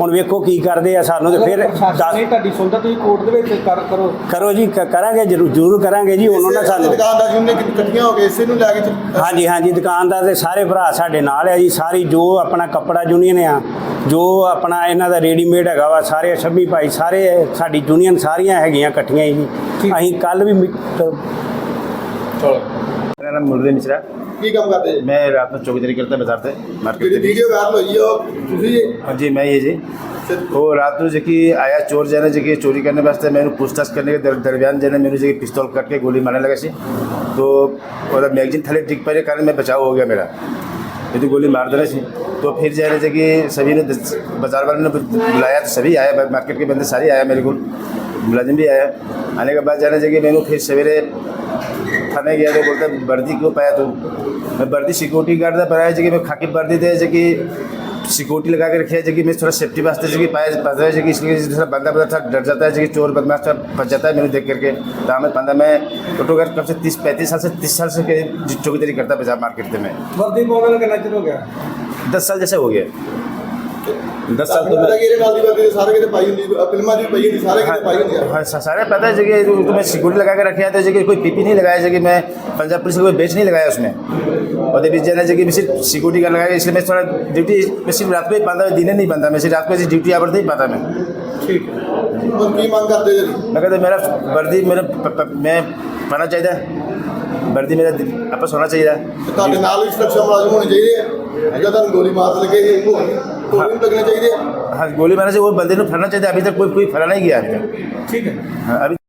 ਹੁਣ ਵੇਖੋ ਕੀ ਕਰਦੇ ਆ ਸਾਨੂੰ ਤੇ ਫਿਰ ਦੱਸ ਨਹੀਂ ਤੁਹਾਡੀ ਸੁਣਦਾ ਤੁਸੀਂ ਕੋਰਟ ਦੇ ਵਿੱਚ ਕਰ ਕਰੋ। ਕਰੋ ਜੀ ਕ- ਕਰਾਂਗੇ ਜ਼ਰੂਰ ਜ਼ਰੂਰ ਕਰਾਂਗੇ ਜੀ ਉਹਨਾਂ ਨਾਲ ਸਾਨੂੰ ਦੁਕਾਨਦਾਰ ਯੂਨੀਅਨ ਇਕੱਠੀਆਂ ਹੋ ਕੇ ਇਸੇ ਨੂੰ ਲੈ ਕੇ ਚੱਲ- ਹਾਂਜੀ ਹਾਂਜੀ ਦੁਕਾਨਦਾਰ ਦੇ ਸਾਰੇ ਭਰਾ ਸਾਡੇ ਨਾਲ ਆ ਜੀ ਸਾਰੀ ਜੋ ਆਪਣਾ ਕੱਪੜਾ ਯੂਨੀਅਨ ਆ ਜੋ ਆਪਣਾ ਇਹਨਾਂ ਦਾ ਰੈਡੀਮੇਡ ਹੈਗਾ ਵਾ ਸਾਰੇ ਛੱਬੀ ਭਾਈ ਸਾਰੇ ਸਾਡੀ ਯੂਨੀਅਨ ਸਾਰੀਆਂ ਹੈਗੀਆਂ ਇਕੱਠੀਆਂ ਹੀ। ਜੀ ਅਸੀਂ ਕੱਲ ਵੀ ਮੀ- मेरा नाम मुरली मिश्रा ਕੀ ਕੰਮ ਕਰਦੇ ਜੀ मैं रात में चौकीदारी करता बाजार से मार्केट ਜਿਹੜੀ से ਵੀਡੀਓ ਵਾਇਰਲ ਹੋਈ ਹੈ ਉਹ ਤੁਸੀਂ हाँ जी मैं ये जी वो रात में जो कि आया चोर जाने जो कि चोरी करने वास्ते मैंने पूछताछ करने के दर, दरमियान जाने मैंने जो कि पिस्तौल कट के गोली मारने लगा सी तो और मैगजीन थले टिक पाने के कारण मैं बचाव हो गया मेरा ये तो गोली मार देने सी तो फिर जाने जो कि सभी ने दस- बाजार वालों ने बुलाया तो सभी आया मार्केट के बंदे सारे आया मेरे को मुलाजिम भी आया आने के बाद जाने जो कि मैंने फिर सवेरे थाने गया तो बोलते वर्दी क्यों पाया तू? मैं वर्दी सिक्योरिटी गार्ड था बनाया जी कि मैं खाकी वर्दी दे जी कि सिक्योरिटी लगा के रखे है कि मैं थोड़ा सेफ्टी वास्ते जी पाया फंस रहा है कि इसलिए थोड़ा बंदा बंदा थोड़ा डर जाता है जी चोर बदमाश थोड़ा फंस जाता है मैंने देख करके। तो हमें बंदा मैं ऑटो गार्ड कब से तीस पैंतीस साल से तीस साल से चौकीदारी करता है बाज़ार मार्केट में। वर्दी को करना हो गया? दस साल जैसे हो गया। दस साल तो ਪਤਾ मैं ਕਿ ਇਹਦੇ ਨਾਲ ਦੀ ਵਰਦੀ ਸਾਰੇ ਕਿਤੇ ਪਾਈ ਹੁੰਦੀ ਅ, ਫਿਲਮਾਂ 'ਚ ਵੀ ਪਈ ਹੁੰਦੀ ਸਾਰੇ ਕਿਤੇ ਪਾਈ ਹੁੰਦੀ ਆ हाँ सा- सारे पता है जगह तो मैं सिक्योरिटी लगा के रखे हैं तो जगह कोई पीपी नहीं लगाया जगह मैं पंजाब पुलिस का कोई बेच नहीं लगाया उसमें और देवी जैन जगह मैं सिर्फ सिक्योरिटी का लगाया इसलिए मैं थोड़ा ड्यूटी मैं सिर्फ रात को ही पाता दिन नहीं पाता मैं सिर्फ रात को ऐसी ड्यूटी आवर नहीं पाता मैं ਠੀਕ ਹੈ ਹੁਣ ਕੀ ਮੰਗ ਕਰਦੇ ਜੀ मैं कहता मेरा वर्दी मेरा प- प- मैं पाना चाहिए वर्दी मेरा आपस होना चाहिए ਤੇ ਤੁਹਾਡੇ ਨਾਲ ਵੀ ਸੁਰੱਖਿਆ ਮੁਲਾਜ਼ਮ ਹੋਣੇ ਚਾਹੀਦੇ ਆ ਜਦੋਂ ਤੁਹਾਨੂੰ ਗੋਲੀ ਮਾਰ ਲੱਗੇ ਇਹ ਗੋਲੀ गोली लगना चाहिए हाँ गोली मारने से वो बंदे को फरना चाहिए अभी तक कोई कोई फरा नहीं गया अभी तक ठीक है हाँ अभी